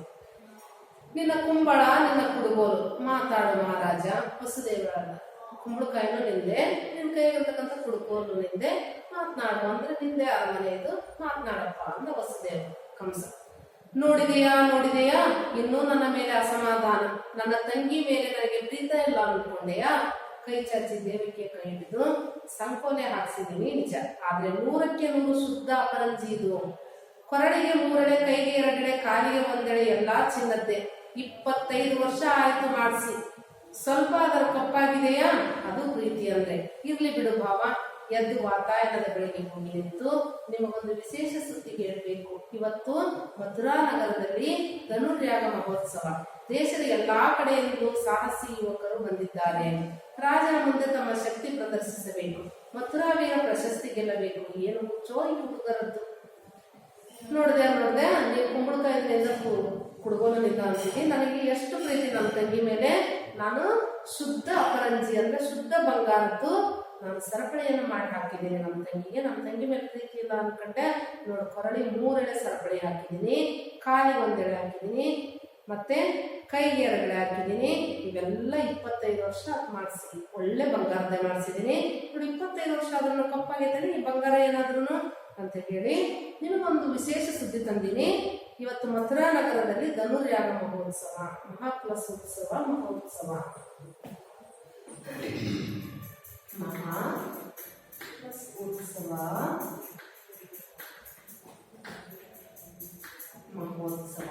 A: ನಿನ್ನ ಕುಂಬಳ, ನಿನ್ನ ಕುಡುಗೋಲು, ಮಾತಾಡು ಮಹಾರಾಜ ವಸುದೇವರಲ್ಲ ಕುಂಬಳಕಾಯಿನೂ ನಿಂದೆ, ನಿನ್ನ ಕೈಗಿರ್ತಕ್ಕಂಥ ಕುಡುಗೋಲು ನಿಂದೆ. ಮಾತನಾಡು ಅಂದ್ರೆ ನಿಂದೆ ಆ ಮನೆಯದು ಮಾತನಾಡಪ್ಪ ಅಂತ ಹೊಸದೇವ ಕಂಸ. ನೋಡಿದೆಯಾ ನೋಡಿದೆಯಾ? ಇನ್ನೂ ನನ್ನ ಮೇಲೆ ಅಸಮಾಧಾನ. ನನ್ನ ತಂಗಿ ಮೇಲೆ ನನಗೆ ಪ್ರೀತ ಇಲ್ಲ ಅನ್ಕೊಂಡೆಯಾ ಕೈ ಚಾಚಿ ದೇವಕ್ಕೆ ಕೈ ಹಿಡಿದು ಸಂಕೋಲೆ ಹಾಕ್ಸಿದೀನಿ, ನಿಜ. ಆದ್ರೆ ನೂರಕ್ಕೆ ನೂರು ಶುದ್ಧ ಅಪರಂಜಿ ಇದು. ಕೊರಳಿಗೆ ಮೂರಡೆ ಕೈಗೆ ಎರಡೆಡೆ ಕಾಲಿಗೆ ಒಂದೆಡೆ ಎಲ್ಲಾ ಚಿನ್ನದ್ದೆ. ಇಪ್ಪತ್ತೈದು ವರ್ಷ ಆಯ್ತು ಮಾಡಿಸಿ. ಸ್ವಲ್ಪ ಅದರ ಕಪ್ಪಾಗಿದೆಯಾ? ಅದು ಪ್ರೀತಿ ಅಂದ್ರೆ. ಇರ್ಲಿ ಬಿಡು ಭಾವ ಎದ್ದು ವಾತಾಯನದ ಬೆಳಿಗ್ಗೆ ಹೋಗಿ ನಿಂತು ನಿಮಗೊಂದು ವಿಶೇಷ ಸುದ್ದಿ ಹೇಳಬೇಕು ಇವತ್ತು ಮಥುರಾ ನಗರದಲ್ಲಿ ಧನುರ್ಯಾಗ ಮಹೋತ್ಸವ. ದೇಶದ ಎಲ್ಲಾ ಕಡೆಯಿಂದಲೂ ಸಾಹಸಿ ಯುವಕರು ಬಂದಿದ್ದಾರೆ. ರಾಜನ ಮುಂದೆ ತಮ್ಮ ಶಕ್ತಿ ಪ್ರದರ್ಶಿಸಬೇಕು. ಮಥುರಾವೀರ ಪ್ರಶಸ್ತಿ ಗೆಲ್ಲಬೇಕು. ಏನು ಹುಚ್ಚೋ ಈ ಹುಡುಗರದ್ದು? ನೋಡಿದೆ ನೋಡಿದೆ, ನೀವು ಕುಂಬಳಕಾಯಿಂದ ಕುಡ್ಗೋಲಿದ್ದ ಅಂತೀನಿ ನನಗೆ ಎಷ್ಟು ಪ್ರೀತಿ ನನ್ನ ತಂಗಿ ಮೇಲೆ. ನಾನು ಶುದ್ಧ ಅಪರಂಜಿ ಅಂದ್ರೆ ಶುದ್ಧ ಬಂಗಾರದ್ದು ನಾನು ಸರಪಳಿಯನ್ನು ಮಾಡಿ ಹಾಕಿದ್ದೀನಿ. ನಮ್ಮ ತಂಗಿಗೆ. ನಮ್ಮ ತಂಗಿ ಮೇಲೆ ಪ್ರೀತಿ ಇಲ್ಲ ಅನ್ಕೊಂಡೆ, ನೋಡು, ಕೊರಳಿ ಮೂರೆಳೆ ಸರಪಳಿ ಹಾಕಿದ್ದೀನಿ ಕಾಲಿಗೆ ಒಂದೆಳೆ ಹಾಕಿದ್ದೀನಿ, ಮತ್ತೆ ಕೈಗೆ ಎರಡೆಳೆ ಹಾಕಿದ್ದೀನಿ. ಇವೆಲ್ಲ ಇಪ್ಪತ್ತೈದು ವರ್ಷ ಮಾಡಿಸಿ ಒಳ್ಳೆ ಬಂಗಾರದ ಮಾಡಿಸಿದ್ದೀನಿ. ನೋಡಿ, ಇಪ್ಪತ್ತೈದು ವರ್ಷ ಆದ್ರೂ ಕಪ್ಪಾಗೈತೆ ಈ ಬಂಗಾರ ಏನಾದ್ರೂ ಅಂತ ಹೇಳಿ ನಿಮಗೊಂದು ವಿಶೇಷ ಸುದ್ದಿ ತಂದೀನಿ. ಇವತ್ತು ಮಥುರಾ ನಗರದಲ್ಲಿ ಧನುರ್ಯಾಗ ಮಹೋತ್ಸವ ಮಹಾಪ್ಲಸ್ ಉತ್ಸವ ಮಹೋತ್ಸವ. ಮಹಾ ಉತ್ಸವ ಮಹೋತ್ಸವ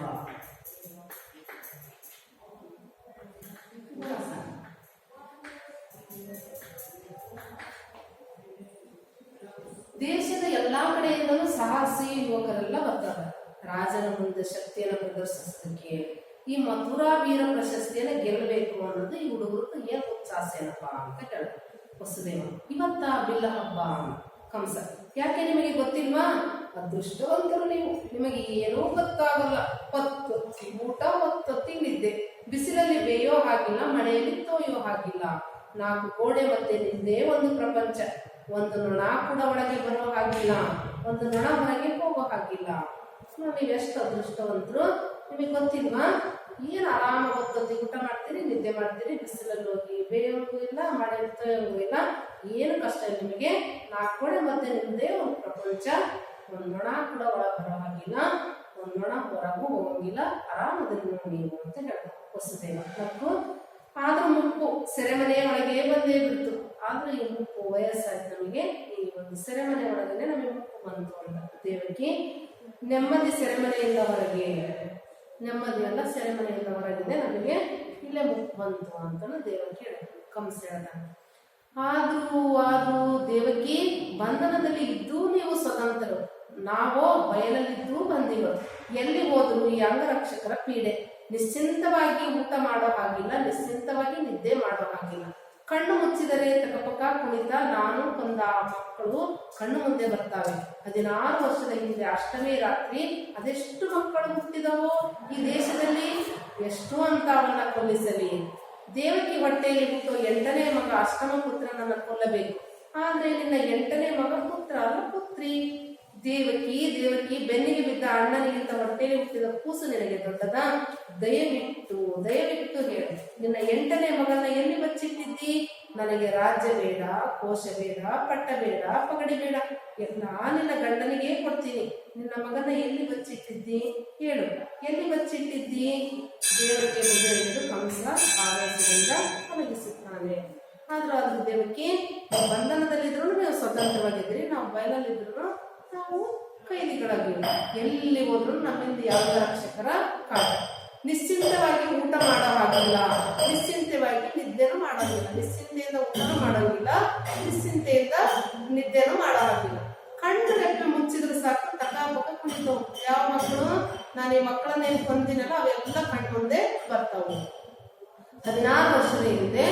A: ದೇಶದ ಎಲ್ಲಾ ಕಡೆಯಿಂದಲೂ ಸಾಹಸಿ ಯುವಕರೆಲ್ಲ ಬರ್ತಾರೆ ರಾಜನ ಮುಂದೆ ಶಕ್ತಿಯನ್ನು ಪ್ರದರ್ಶಿಸಲಿಕ್ಕೆ ಈ ಮಥುರಾ ವೀರ ಪ್ರಶಸ್ತಿಯನ್ನ ಗೆಲ್ಲಬೇಕು ಅನ್ನೋದು ಈ ಹುಡುಗರು ಉತ್ಸಾಹ ಉತ್ಸಾಹನಪ್ಪ ಅಂತ ಕೇಳಿದ್ರು ವಸುದೇವ ಇವತ್ತ ಬಿಲ್ಲ ಹಬ್ಬ? ಕಂಸ. ಯಾಕೆ ನಿಮಗೆ ಗೊತ್ತಿಲ್ವಾ? ಅದೃಷ್ಟವಂತರು ನೀವು. ನಿಮಗೆ ಏನೂ ಗೊತ್ತಾಗಲ್ಲ. ಹೊತ್ತು ಊಟ ಮತ್ತು ತಿಂದಿದ್ದೆ. ಬಿಸಿಲಲ್ಲಿ ಬೇಯೋ ಹಾಗಿಲ್ಲ, ಮಳೆಯಲ್ಲಿ ತೋಯೋ ಹಾಗಿಲ್ಲ. ನಾಲ್ಕು ಗೋಡೆ ಮತ್ತೆ ನಿಂದೇ ಒಂದು ಪ್ರಪಂಚ. ಒಂದು ನೊಣ ಕೂಡ ಒಳಗೆ ಬರೋ ಹಾಗಿಲ್ಲ. ಒಂದು ನೊಣ ಹೊರಗೆ ಹೋಗೋ ಹಾಗಿಲ್ಲ. ಎಷ್ಟು ಅದೃಷ್ಟವಂತರು. ನಿಮಗೆ ಗೊತ್ತಿಲ್ವಾ? ಏನು ಆರಾಮ ಹೊತ್ತೊತ್ತಿ ಊಟ ಮಾಡ್ತೀರಿ, ನಿದ್ದೆ ಮಾಡ್ತೀರಿ, ಬಿಸಿಲಲ್ಲಿ ಹೋಗಿ ಬೇರೆಯವ್ರಿಗೂ ಇಲ್ಲ, ಮಳೆ ಇಲ್ಲ, ಏನು ಕಷ್ಟ ನಿಮಗೆ? ನಾಲ್ಕು ಗೋಡೆ ಮತ್ತೆ ನಿಮ್ಮದೇ ಒಂದು ಪ್ರಪಂಚ. ಒಂದು ನೊಣ ಕೂಡ ಒಳಗೆ ಬರೋಹಾಗಿಲ್ಲ ಒಂದೊಣ ಹೊರಗೂ ಹೋಗಂಗಿಲ್ಲ, ಆರಾಮದಲ್ಲಿ ನೀವು ಅಂತ ಹೇಳ್ತಾರೆ ವಸುದೇವ ನಕ್ಕು ಆದ್ರೂ ಮುಪ್ಪು, ಸೆರೆಮನೆಯ ಒಳಗೆ ಬಂದೇ ಬಿಡ್ತು. ಆದ್ರೂ ಈ ಮುಪ್ಪು ವಯಸ್ಸಾಯ್ತು ನಮಗೆ. ಈ ಒಂದು ಸೆರೆಮನೆ ಒಳಗನೆ ನಮಗೆ ಮುಪ್ಪು ಬಂತು ಅಂತ. ದೇವಕ್ಕೆ ನೆಮ್ಮದಿ ಸೆರೆಮನೆಯಿಂದ ಹೊರಗೆ ನೆಮ್ಮದಿ ಅಲ್ಲ ಸೆರೆಮನೆಯಿಂದ ಹೊರಗಿದೆ ನಮಗೆ ಇಲ್ಲೇ ಮುಕ್ ಬಂತು ಅಂತಲೂ ದೇವಕ್ಕೆ ಕಂಸ ಹೇಳ್ತಾನೆ ಆದರೂ, ಆದ್ರೂ ದೇವಕಿ ಬಂಧನದಲ್ಲಿ ಇದ್ದೂ ನೀವು ಸ್ವತಂತ್ರರು. ನಾವೋ ಬಯಲಲ್ಲಿದ್ದೂ ಬಂದಿವರು ಎಲ್ಲಿ ಹೋದರೂ ಈ ಅಂಗರಕ್ಷಕರ ಪೀಡೆ. ನಿಶ್ಚಿಂತವಾಗಿ ಊಟ ಮಾಡೋ ಹಾಗಿಲ್ಲ, ನಿಶ್ಚಿಂತವಾಗಿ ನಿದ್ದೆ ಮಾಡೋ ಹಾಗಿಲ್ಲ. ಕಣ್ಣು ಮುಚ್ಚಿದರೆ ತಕಪಕ ಕುಳಿತ ನಾನು ಕೊಂದ ಮಕ್ಕಳು ಕಣ್ಣು ಮುಂದೆ ಬರ್ತಾವೆ. ಹದಿನಾರು ವರ್ಷದ ಹಿಂದೆ ಅಷ್ಟಮಿ ರಾತ್ರಿ ಅದೆಷ್ಟು ಮಕ್ಕಳು ಹುಟ್ಟಿದವೋ ಈ ದೇಶದಲ್ಲಿ? ಎಷ್ಟು ಅಂತ ಅವನ್ನ ಕೊಲ್ಲಿಸಲಿ. ದೇವಕಿ ಹೊಟ್ಟೆಯಲ್ಲಿ ಬಿಟ್ಟು ಎಂಟನೇ ಮಗ ಅಷ್ಟಮ ಪುತ್ರನನ್ನ ಕೊಲ್ಲಬೇಕು. ಆದ್ರೆ ನಿನ್ನ ಎಂಟನೇ ಮಗ ಪುತ್ರ ಅಲ್ಲ ಪುತ್ರಿ. ದೇವಕಿ ದೇವಕಿ, ಬೆನ್ನಿಗೆ ಬಿದ್ದ ಅಣ್ಣನಿಗಿಂತ ಹೊಟ್ಟೆಗೆ ಹುಟ್ಟಿದ ಕೂಸು ನಿನಗೆ ದೊಡ್ಡದ? ದಯವಿಟ್ಟು ದಯವಿಟ್ಟು ಹೇಳು. ನಿನ್ನ ಎಂಟನೇ ಮಗನ ಎಲ್ಲಿ ಬಚ್ಚಿಟ್ಟಿದ್ದಿ ನನಗೆ ರಾಜ್ಯ ಬೇಡ, ಕೋಶ ಬೇಡ, ಪಟ್ಟ ಬೇಡ, ಪಗಡಿ ಬೇಡ. ನಿನ್ನ ಗಂಡನಿಗೆ ಕೊಡ್ತೀನಿ. ನಿನ್ನ ಮಗನ ಎಲ್ಲಿ ಬಚ್ಚಿಟ್ಟಿದ್ದಿ ಹೇಳು. ಎಲ್ಲಿ ಬಚ್ಚಿಟ್ಟಿದ್ದಿ ದೇವಕ್ಕೆ ಮುಗಿದು ಕಂಸ ಆವೇಶದಿಂದ ತೊಲಗಿಸುತ್ತಾನೆ ಆದ್ರೂ ಅದು ದೇವಕ್ಕೆ ಬಂಧನದಲ್ಲಿದ್ರು ನೀವು ಸ್ವತಂತ್ರವಾಗಿದ್ದೀರಿ. ನಾವು ಬಯಲಲ್ಲಿದ್ರು ನಾವು ಕೈದಿಗಳಾಗಿವಿ ಎಲ್ಲಿ ಹೋದ್ರು ನಮ್ಮಿಂದ ಯಾವುದೇ ರಕ್ಷಕರ ಕಾಟ ನಿಶ್ಚಿಂತವಾಗಿ ಊಟ ಮಾಡೋ ಹಾಗಿಲ್ಲ ನಿಶ್ಚಿಂತವಾಗಿ ನಿದ್ದೆನೂ ಮಾಡೋದಿಲ್ಲ. ನಿಶ್ಚಿಂತೆಯಿಂದ ಊಟ ಮಾಡೋದಿಲ್ಲ. ನಿಶ್ಚಿಂತೆಯಿಂದ ನಿದ್ದೆನೂ ಮಾಡೋ ಹಾಗಿಲ್ಲ ಕಣ್ಣು ರೆಪ್ಪೆ ಮುಚ್ಚಿದ್ರೆ ಸಾಕು ತಕಾಬಕ ಕುಣಿತು ಯಾವ ಮಕ್ಕಳು? ನಾನು ಈ ಮಕ್ಕಳನ್ನ ಕೊಂದಿನಲ್ಲ, ಅವೆಲ್ಲ ಕಣ್ಣು ಬರ್ತಾವು. ಹದಿನಾರು ವರ್ಷದ ಹಿಂದೆ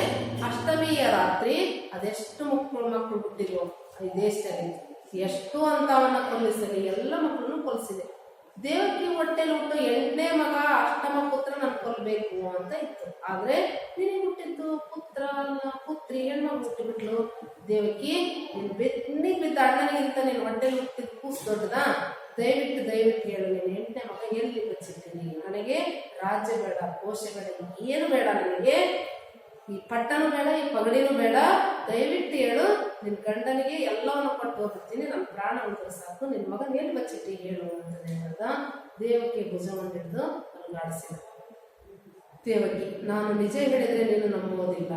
A: ಅಷ್ಟಮಿಯ ರಾತ್ರಿ ಅದೆಷ್ಟು ಮಕ್ಕಳು ಮಕ್ಕಳು ಹುಟ್ಟಿದ್ವು? ಈ ದೇಶದಲ್ಲಿ ಎಷ್ಟು ಅಂತ ಅವನ್ನ ಕೊಲ್ಲಿಸಲಿ ಎಲ್ಲ ಮಕ್ಕಳನ್ನು ಕೊಲಿಸಿದೆ. ದೇವಕಿ ಹೊಟ್ಟೆಲಿ ಹುಟ್ಟು ಎಂಟನೇ ಮಗ ಅಷ್ಟಮ ಪುತ್ರ ನಾನು ಕೊಲ್ಬೇಕು ಅಂತ ಇತ್ತು. ಆದ್ರೆ ನಿನಗೆ ಹುಟ್ಟಿದ್ದು ಪುತ್ರ ಪುತ್ರಿ ಹೆಣ್ಮಗು ಹುಟ್ಟಿಬಿಟ್ಲು. ದೇವಕಿ, ನಿನ್ ಬಿದ್ದ ಅಣ್ಣನಿಗಿಂತ ನೀನ್ ಹೊಟ್ಟೆಲಿ ಹುಟ್ಟಿದ ಕೂಸ್ ದೊಡ್ಡದಾ? ದಯವಿಟ್ಟು ದಯವಿಟ್ಟು ಹೇಳು, ನೀನು ಎಂಟನೇ ಮಗ ಎಲ್ಲಿ ಬಚ್ಚಿರ್ತೀನಿ? ನನಗೆ ರಾಜ್ಯ ಬೇಡ ಕೋಶ ಏನು ಬೇಡ ನನಗೆ. ಈ ಪಟ್ಟನು ಬೇಡ, ಈ ಪಗಡಿನೂ ಬೇಡ. ದಯವಿಟ್ಟು ಹೇಳು ನಿನ್ನ ಗಂಡನಿಗೆ ಎಲ್ಲವನ್ನು ಕೊಟ್ಟು ಹೋಗ್ತೀನಿ. ನನ್ನ ಪ್ರಾಣ ಉಳಿದ್ರೆ ಸಾಕು. ನಿನ್ನ ಮಗನ ಎಲ್ಲಿ ಬಚ್ಚಿಟ್ಟಿ ಹೇಳು ಅಂತ ಹೇಳ್ದ. ದೇವಕ್ಕೆ ಭುಜವನ್ನು ಹಿಡಿದು ಅಲ್ಲಾಡಿಸಿದ ದೇವಕಿ, ನಾನು ನಿಜ ಹೇಳಿದ್ರೆ ನೀನು ನಂಬೋದಿಲ್ಲ.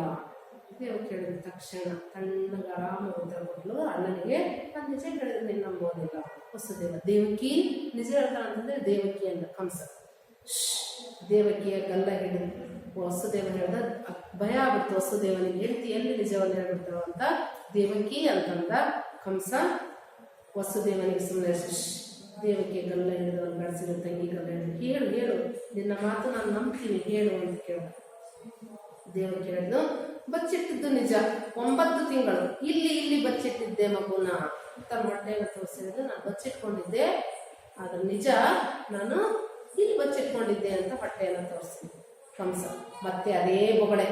A: ದೇವಕ್ಕೆ ಹೇಳಿದ ತಕ್ಷಣ ತಣ್ಣಗೆ ಆರಾಮ ಉತ್ತರ ಕೊಟ್ಲು. ಅಣ್ಣನಿಗೆ, ನಾನು ನಿಜ ಹೇಳಿದ್ರೆ ನೀನು ನಂಬೋದಿಲ್ಲ. ವಸುದೇವ ದೇವಕಿ, ನಿಜ ಹೇಳ್ತಾಳ ಅಂತಂದ್ರೆ ದೇವಕಿ ಅಂತ ಕಂಸ. ದೇವಕಿಯ ಗಲ್ಲ ಹಿಡಿದು ವಸುದೇವ ಹೇಳ್ದ ಭಯ ಆಗುತ್ತೆ ವಸುದೇವನಿಗೆ ಹೇಳ್ತಿ, ಎಲ್ಲಿ ನಿಜವನ್ನು ಅಂತ. ದೇವಕಿ ಅಂತಂದ, ಕಂಸ, ವಸುದೇವನಿಗೆ ಸುಮ್ಮನೆ ದೇವಕಿ ಗಲ್ಲ ಹಿಡಿದವನು ಕಳಿಸಿದ ತಂಗಿ ಗಲ್ಲ ಹಿಡಿದು, ಹೇಳು ಹೇಳು, ನಿನ್ನ ಮಾತು ನಾನು ನಂಬ್ತೀನಿ, ಹೇಳು ಅಂತ ಕೇಳ ದೇವಕಿ ಹೇಳಿದ್ನು ಬಚ್ಚಿಟ್ಟಿದ್ದು ನಿಜ, ಒಂಬತ್ತು ತಿಂಗಳು, ಇಲ್ಲಿ ಇಲ್ಲಿ ಬಚ್ಚಿಟ್ಟಿದ್ದೆ ಮಗುನ ತನ್ನ ಹೊಟ್ಟೆಯನ್ನು ತೋರಿಸಿದ್ರೆ ನಾನು ಬಚ್ಚಿಟ್ಕೊಂಡಿದ್ದೆ, ಆದ್ರೆ ನಿಜ, ನಾನು ಇಲ್ಲಿ ಬಚ್ಚಿಟ್ಕೊಂಡಿದ್ದೆ ಅಂತ ಹೊಟ್ಟೆಯನ್ನು ತೋರಿಸಿದ್ದೆ. ಕಂಸ. ಮತ್ತೆ ಅದೇ ಬೊಗಳೆ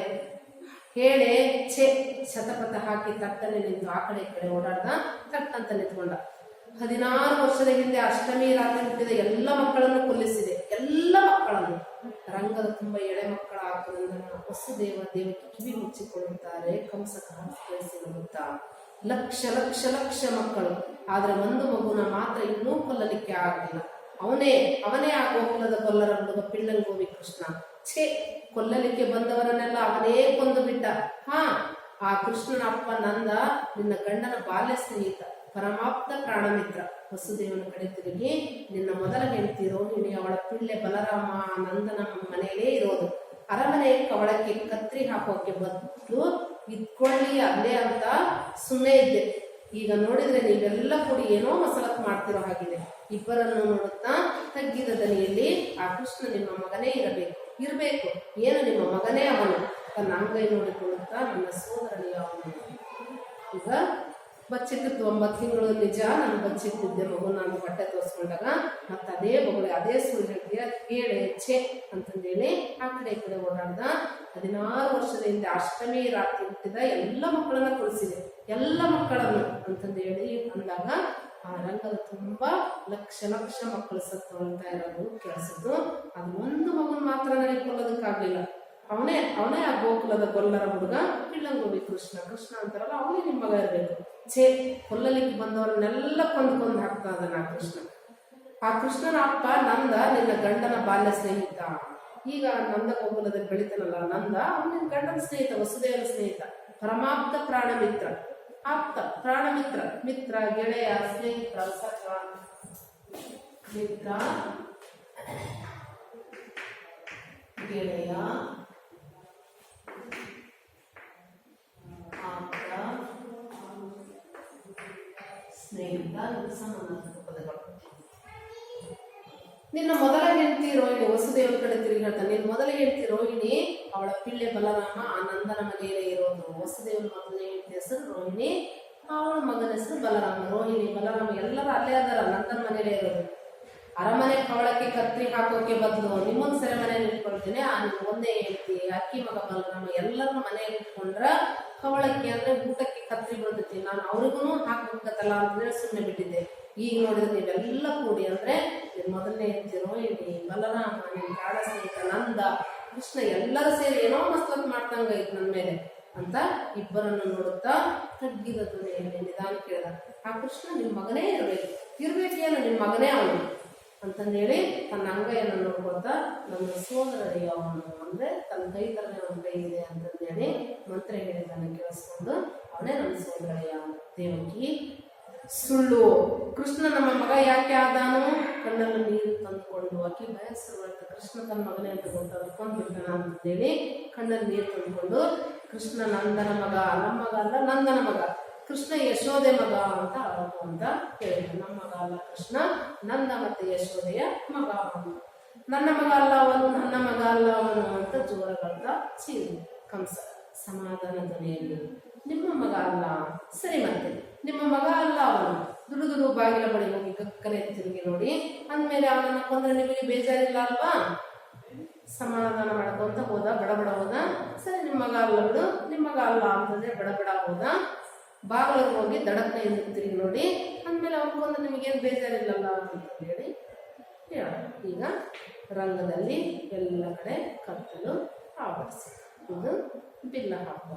A: ಹೇಳೆ ಛೆ ಶತಪಥ ಹಾಕಿ ತಟ್ಟನೆ ನಿಂತು ಆ ಕಡೆ ಈ ಕಡೆ ಓಡಾಡ್ದ, ತಟ್ಟಂತ ನಿಂತ್ಕೊಂಡ. ಹದಿನಾರು ವರ್ಷದ ಹಿಂದೆ ಅಷ್ಟಮಿ ರಾತ್ರಿ ಹುಟ್ಟಿದ ಎಲ್ಲ ಮಕ್ಕಳನ್ನು ಕೊಲ್ಲಿಸಿದೆ. ಎಲ್ಲ ಮಕ್ಕಳನ್ನು. ರಂಗದ ತುಂಬ ಎಳೆ ಮಕ್ಕಳ ಆಕರಿಂದ ವಸುದೇವ ದೇವಕ್ಕೆ ಕಿವಿ ಮುಚ್ಚಿಕೊಳ್ಳುತ್ತಾರೆ, ಕಂಸ ಕಾಣಿಸಿ ಲಕ್ಷ ಲಕ್ಷ ಲಕ್ಷ ಮಕ್ಕಳು. ಆದರೆ ಒಂದು ಮಗುನ ಮಾತ್ರ ಇನ್ನೂ ಕೊಲ್ಲಲಿಕ್ಕೆ ಆಗಲಿಲ್ಲ ಅವನೇ ಅವನೇ ಆ ಗೋಕುಲದ ಕೊಲ್ಲರ ಹುಡುಗ ಪಿಳ್ಳಂಗೋವಿ ಕೃಷ್ಣ ಛೇ, ಕೊಲ್ಲಲಿಕ್ಕೆ ಬಂದವರನ್ನೆಲ್ಲ ಅವನೇ ಕೊಂದು ಬಿಟ್ಟ. ಹಾ, ಆ ಕೃಷ್ಣನ ಅಪ್ಪ ನಂದ, ನಿನ್ನ ಗಂಡನ ಬಾಲ್ಯ ಸ್ನೇಹಿತ, ಪರಮಾಪ್ತ ಪ್ರಾಣಮಿತ್ರ. ವಸುದೇವನ ಕಡೆ ತಿರುಗಿ, ನಿನ್ನ ಮೊದಲ ಹೆಂಡತಿ ರೋಹಿಣಿ, ಅವಳ ಪಿಳ್ಳೆ ಬಲರಾಮ ನಂದನ ಮನೆಯಲ್ಲೇ ಇರೋದು. ಅರಮನೆ ಕವಳಕ್ಕೆ ಕತ್ರಿ ಹಾಕೋಕೆ ಬಂದು ಇದ್ಕೊಳ್ಳಿ ಅಲ್ಲೇ ಅಂತ ಸುಮ್ಮನೆ ಇದ್ದೆ. ಈಗ ನೋಡಿದ್ರೆ ನೀವೆಲ್ಲ ಕೂಡಿ ಏನೋ ಮಸಲತ್ ಮಾಡ್ತಿರೋ ಹಾಗಿದೆ. ಇಬ್ಬರನ್ನು ನೋಡುತ್ತಾ ತಗ್ಗಿದ ದನಿಯಲ್ಲಿ ಆ ಕೃಷ್ಣ ನಿಮ್ಮ ಮಗನೇ ಇರಬೇಕು. ಇರಬೇಕು. ಏನು ನಿಮ್ಮ ಮಗನೇ ಅವನು? ತನ್ನ ಅಂಗೈ ನೋಡಿಕೊಳ್ಳುತ್ತಾ ನನ್ನ ಸೋದರನೇ ಅವನು. ಈಗ ಬಚ್ಚಿಟ್ಟಿದ್ದು ಒಂಬತ್ತು ತಿಂಗಳು ನಿಜ, ನಾನು ಬಚ್ಚಿಟ್ಟಿದ್ದೆ ಮಗು, ನಾನು ಬಟ್ಟೆ ತೋರಿಸ್ಕೊಂಡಾಗ ಮತ್ತೆ ಅದೇ ಮಗಳು, ಅದೇ ಸುಳ್ಳು ಕೇಳಿ ಹೆಚ್ಚೆ ಅಂತಂದೇಳಿ ಆ ಕಡೆ ಈ ಕಡೆ ಓಡಾಡ್ದ. ಹದಿನಾರು ವರ್ಷದ ಹಿಂದೆ ಅಷ್ಟಮಿ ರಾತ್ರಿ ಹುಟ್ಟಿದ ಎಲ್ಲ ಮಕ್ಕಳನ್ನ ಕೊಡಿಸಿದೆ ಎಲ್ಲ ಮಕ್ಕಳನ್ನು ಅಂತಂದೇಳಿ ಅಂದಾಗ ಆ ರಂಗದ ತುಂಬಾ ಲಕ್ಷ ಲಕ್ಷ ಮಕ್ಕಳು ಸತ್ತು ಅಂತ ಇರೋದು ಕೇಳಿಸಿದ್ದು ಅದು ಒಂದು ಮಗುನ ಮಾತ್ರ ನನಗೆ ಕೊಲ್ಲೋದಕ್ಕಾಗ್ಲಿಲ್ಲ. ಅವನೇ ಅವನೇ ಆ ಗೋಕುಲದ ಕೊಲ್ಲರ ಹುಡುಗ ಪಿಳ್ಳಂಗೋವಿ ಕೃಷ್ಣ. ಕೃಷ್ಣ ಅಂತಾರಲ್ಲ, ಅವನೇ ನಿಮ್ಮ ಮಗ ಇರಬೇಕು. ಛೇ, ಕೊಲ್ಲಲಿಕ್ಕೆ ಬಂದವರನ್ನೆಲ್ಲ ಕೊಂದು ಕೊಂದು ಹಾಕ್ತಾ ಇದ್ದಾನೆ ಆ ಕೃಷ್ಣ. ಆ ಕೃಷ್ಣನ ಅಪ್ಪ ನಂದ ನಿನ್ನ ಗಂಡನ ಬಾಲ್ಯ ಸ್ನೇಹಿತ. ಈಗ ನಂದ ಗೋಕುಲದಲ್ಲಿ ಬೆಳಿತಾನಲ್ಲ, ನಂದ, ಅವನ ಗಂಡನ ಸ್ನೇಹಿತ, ವಸುದೇವನ ಸ್ನೇಹಿತ ಪರಮಾಪ್ತ ಪ್ರಾಣ ಮಿತ್ರ ಆಪ್ತ ಪ್ರಾಣ ಮಿತ್ರ ಮಿತ್ರ ಗೆಳೆಯ ಸ್ನೇಹಿತ ಮಿತ್ರ, ಗೆಳೆಯ, ಆಪ್ತ, ಸ್ನೇಹಿತ ಸಮಾನಾರ್ಥಕ ಪದಗಳು. ನಿನ್ನ ಮೊದಲ ಹೆಂಡತಿ ರೋಹಿಣಿ ವಸುದೇವ ಕಡೆ ಹೇಳ್ತಾನೆ. ನಿನ್ನ ಮೊದಲ ಹೆಂಡತಿ ರೋಹಿಣಿ, ಅವಳ ಪಿಳ್ಳೆ ಬಲರಾಮ, ಆ ನಂದನ ಮನೆಯಲ್ಲೇ ಇರೋದು. ವಸುದೇವನ ಮೊದಲನೇ ಹೆಸರು ರೋಹಿಣಿ ಅವಳ ಮಗನ ಹೆಸರು ಬಲರಾಮ. ರೋಹಿಣಿ, ಬಲರಾಮ ಎಲ್ಲರೂ ಅಲ್ಲೇ ಅದಾರ ನಂದನ ಮನೆಯಲ್ಲೇ ಇರೋದು. ಅರಮನೆ ಕವಳಕ್ಕೆ ಕತ್ರಿ ಹಾಕೋಕೆ ಬದಲು ನಿಮ್ಮೊಂದು ಸೆರೆ ಮನೆಯಲ್ಲಿ ಇಟ್ಕೊಳ್ತೀನಿ ಆ ನಿಮ್ಮ ಒಂದೇ ಹೆಂಡತಿ, ಅಕ್ಕಿ, ಮಗ ಬಲರಾಮ ಎಲ್ಲರನ್ನ ಮನೆಯಲ್ಲಿ ಇಟ್ಕೊಂಡ್ರ ಕವಳಕ್ಕೆ ಅಂದ್ರೆ ಊಟಕ್ಕೆ ಕತ್ರಿ ಬರ್ತೈತಿ ನಾನು ಅವ್ರಿಗೂ ಹಾಕ್ಬೇಕತ್ತಲ್ಲ ಅಂತಂದ್ರೆ ಸುಮ್ಮನೆ ಬಿಟ್ಟಿದ್ದೆ. ಈಗ ನೋಡಿದ್ರೆ ನೀವೆಲ್ಲ ಕೂಡಿ ಅಂದ್ರೆ ಮೊದಲನೇ ಹೆಂಡತಿ ರೋಹಿಣಿ, ಬಲರಾಮ, ನಿಮ್ ಪ್ರಾಣ ಸ್ನೇಹಿತ ನಂದ, ಕೃಷ್ಣ ಎಲ್ಲರೂ ಸೇರಿ ಏನೋ ಮಸ್ಲತ್ ಮಾಡ್ತಂಗ ಐತೆ ನನ್ನ ಮೇಲೆ. ಅಂತ ಇಬ್ಬರನ್ನು ನೋಡುತ್ತಾ ತಗ್ಗಿದ ಧ್ವನಿಯಲ್ಲಿ ನಿಧಾನ ಕೇಳಿದ ಆ ಕೃಷ್ಣ ನಿಮ್ಮ ಮಗನೇ ಇರಬೇಕು ಇರ್ಬೇಕೇನು ನಿಮ್ಮ ಮಗನೇ ಅವನು. ಅಂತಂದೇಳಿ ತನ್ನ ಅಂಗೈಯನ್ನು ನೋಡ್ಕೊಳ್ತಾ, ನನ್ನ ಸೋದರರಿಗೆ ಅವನು. ಅಂದ್ರೆ ತನ್ನ ಕೈ ತರನೇ ಅವನ ಕೈ ಇದೆ ಅಂತಂದೇಳಿ ಮಂತ್ರ ಹೇಳಿದ್ದಾನೆ ಕೇಳಿಸ್ಕೊಂಡು, ಅವನೇ ನನ್ನ ಸೋದರಯ್ಯ. ದೇವಕಿ, ಸುಳ್ಳು. ಕೃಷ್ಣ ನಮ್ಮ ಮಗ ಯಾಕೆ ಆದಾನು? ಕಣ್ಣಲ್ಲಿ ನೀರು ತಂದುಕೊಂಡು ಅಕ್ಕಿ ಬಯಸ್ಸು ಕೃಷ್ಣ ತನ್ನ ಮಗನೇ ಅಂತ ಗೊತ್ತಾಗ ಕೊಂದ್ಬಿಡ್ತಾನ ಅಂತೇಳಿ ಕಣ್ಣಲ್ಲಿ ನೀರು ತಂದುಕೊಂಡು ಕೃಷ್ಣ ನಂದನ ಮಗ, ನಮ್ಮ ಮಗ ಅಲ್ಲ, ನಂದನ ಮಗ. ಕೃಷ್ಣ ಯಶೋದೆ ಮಗ ಅಂತ ಅಂತ ಹೇಳಿದ್ರು ನಮ್ಮ ಮಗ ಅಲ್ಲ ಕೃಷ್ಣ, ನಂದ ಮತ್ತು ಯಶೋದೆಯ ಮಗ ಅವನು. ನನ್ನ ಮಗ ಅಲ್ಲ ಅವನು, ನನ್ನ ಮಗ ಅಲ್ಲ ಅವನು ಅಂತ ಜೋರಾಗಂತ ಚೀರು ಕಂಸ, ಸಮಾಧಾನ ಧ್ವನಿಯಲ್ಲಿ, ನಿಮ್ಮ ಮಗ ಅಲ್ಲ, ಸರಿ ಮತ್ತೆ. ನಿಮ್ಮ ಮಗ ಅಲ್ಲ ಅವನು. ದುಡು ದುಡು ಬಾಗಿಲ ಬಳಿ ಹೋಗಿ ಗಕ್ಕನೆ ತಿರುಗಿ ನೋಡಿ, ಅಂದಮೇಲೆ ಅವನನ್ನ ಕೊಂದ್ರೆ ನಿಮಗೆ ಬೇಜಾರಿಲ್ಲ ಅಲ್ವಾ? ಸಮಾಧಾನ ಮಾಡ್ಕೊಂತ ಹೋದ ಬಡ ಬಡ ಹೋದ. ಸರಿ, ನಿಮ್ಮ ಮಗ ಅಲ್ಲ ಬಿಡು, ನಿಮ್ಮ ಮಗ ಅಲ್ಲ ಅಂತಂದ್ರೆ ಬಡ ಬಡ ಹೋದ. ಬಾಗಿಲಿಗೆ ಹೋಗಿ ದಡಕ್ಕೆ ಹಿಂದೆ ತಿರುಗಿ ನೋಡಿ. ಅಂದಮೇಲೆ ಅವ್ರಿಗೊಂದು ನಿಮಗೇನು ಬೇಜಾರಿಲ್ಲಲ್ಲ ಅಂತ ಹೇಳ ಈಗ ರಂಗದಲ್ಲಿ ಎಲ್ಲ ಕಡೆ ಕತ್ತಲು ಆವರಿಸಿ. ಇದು ಬಿಲ್ಲ ಹಬ್ಬ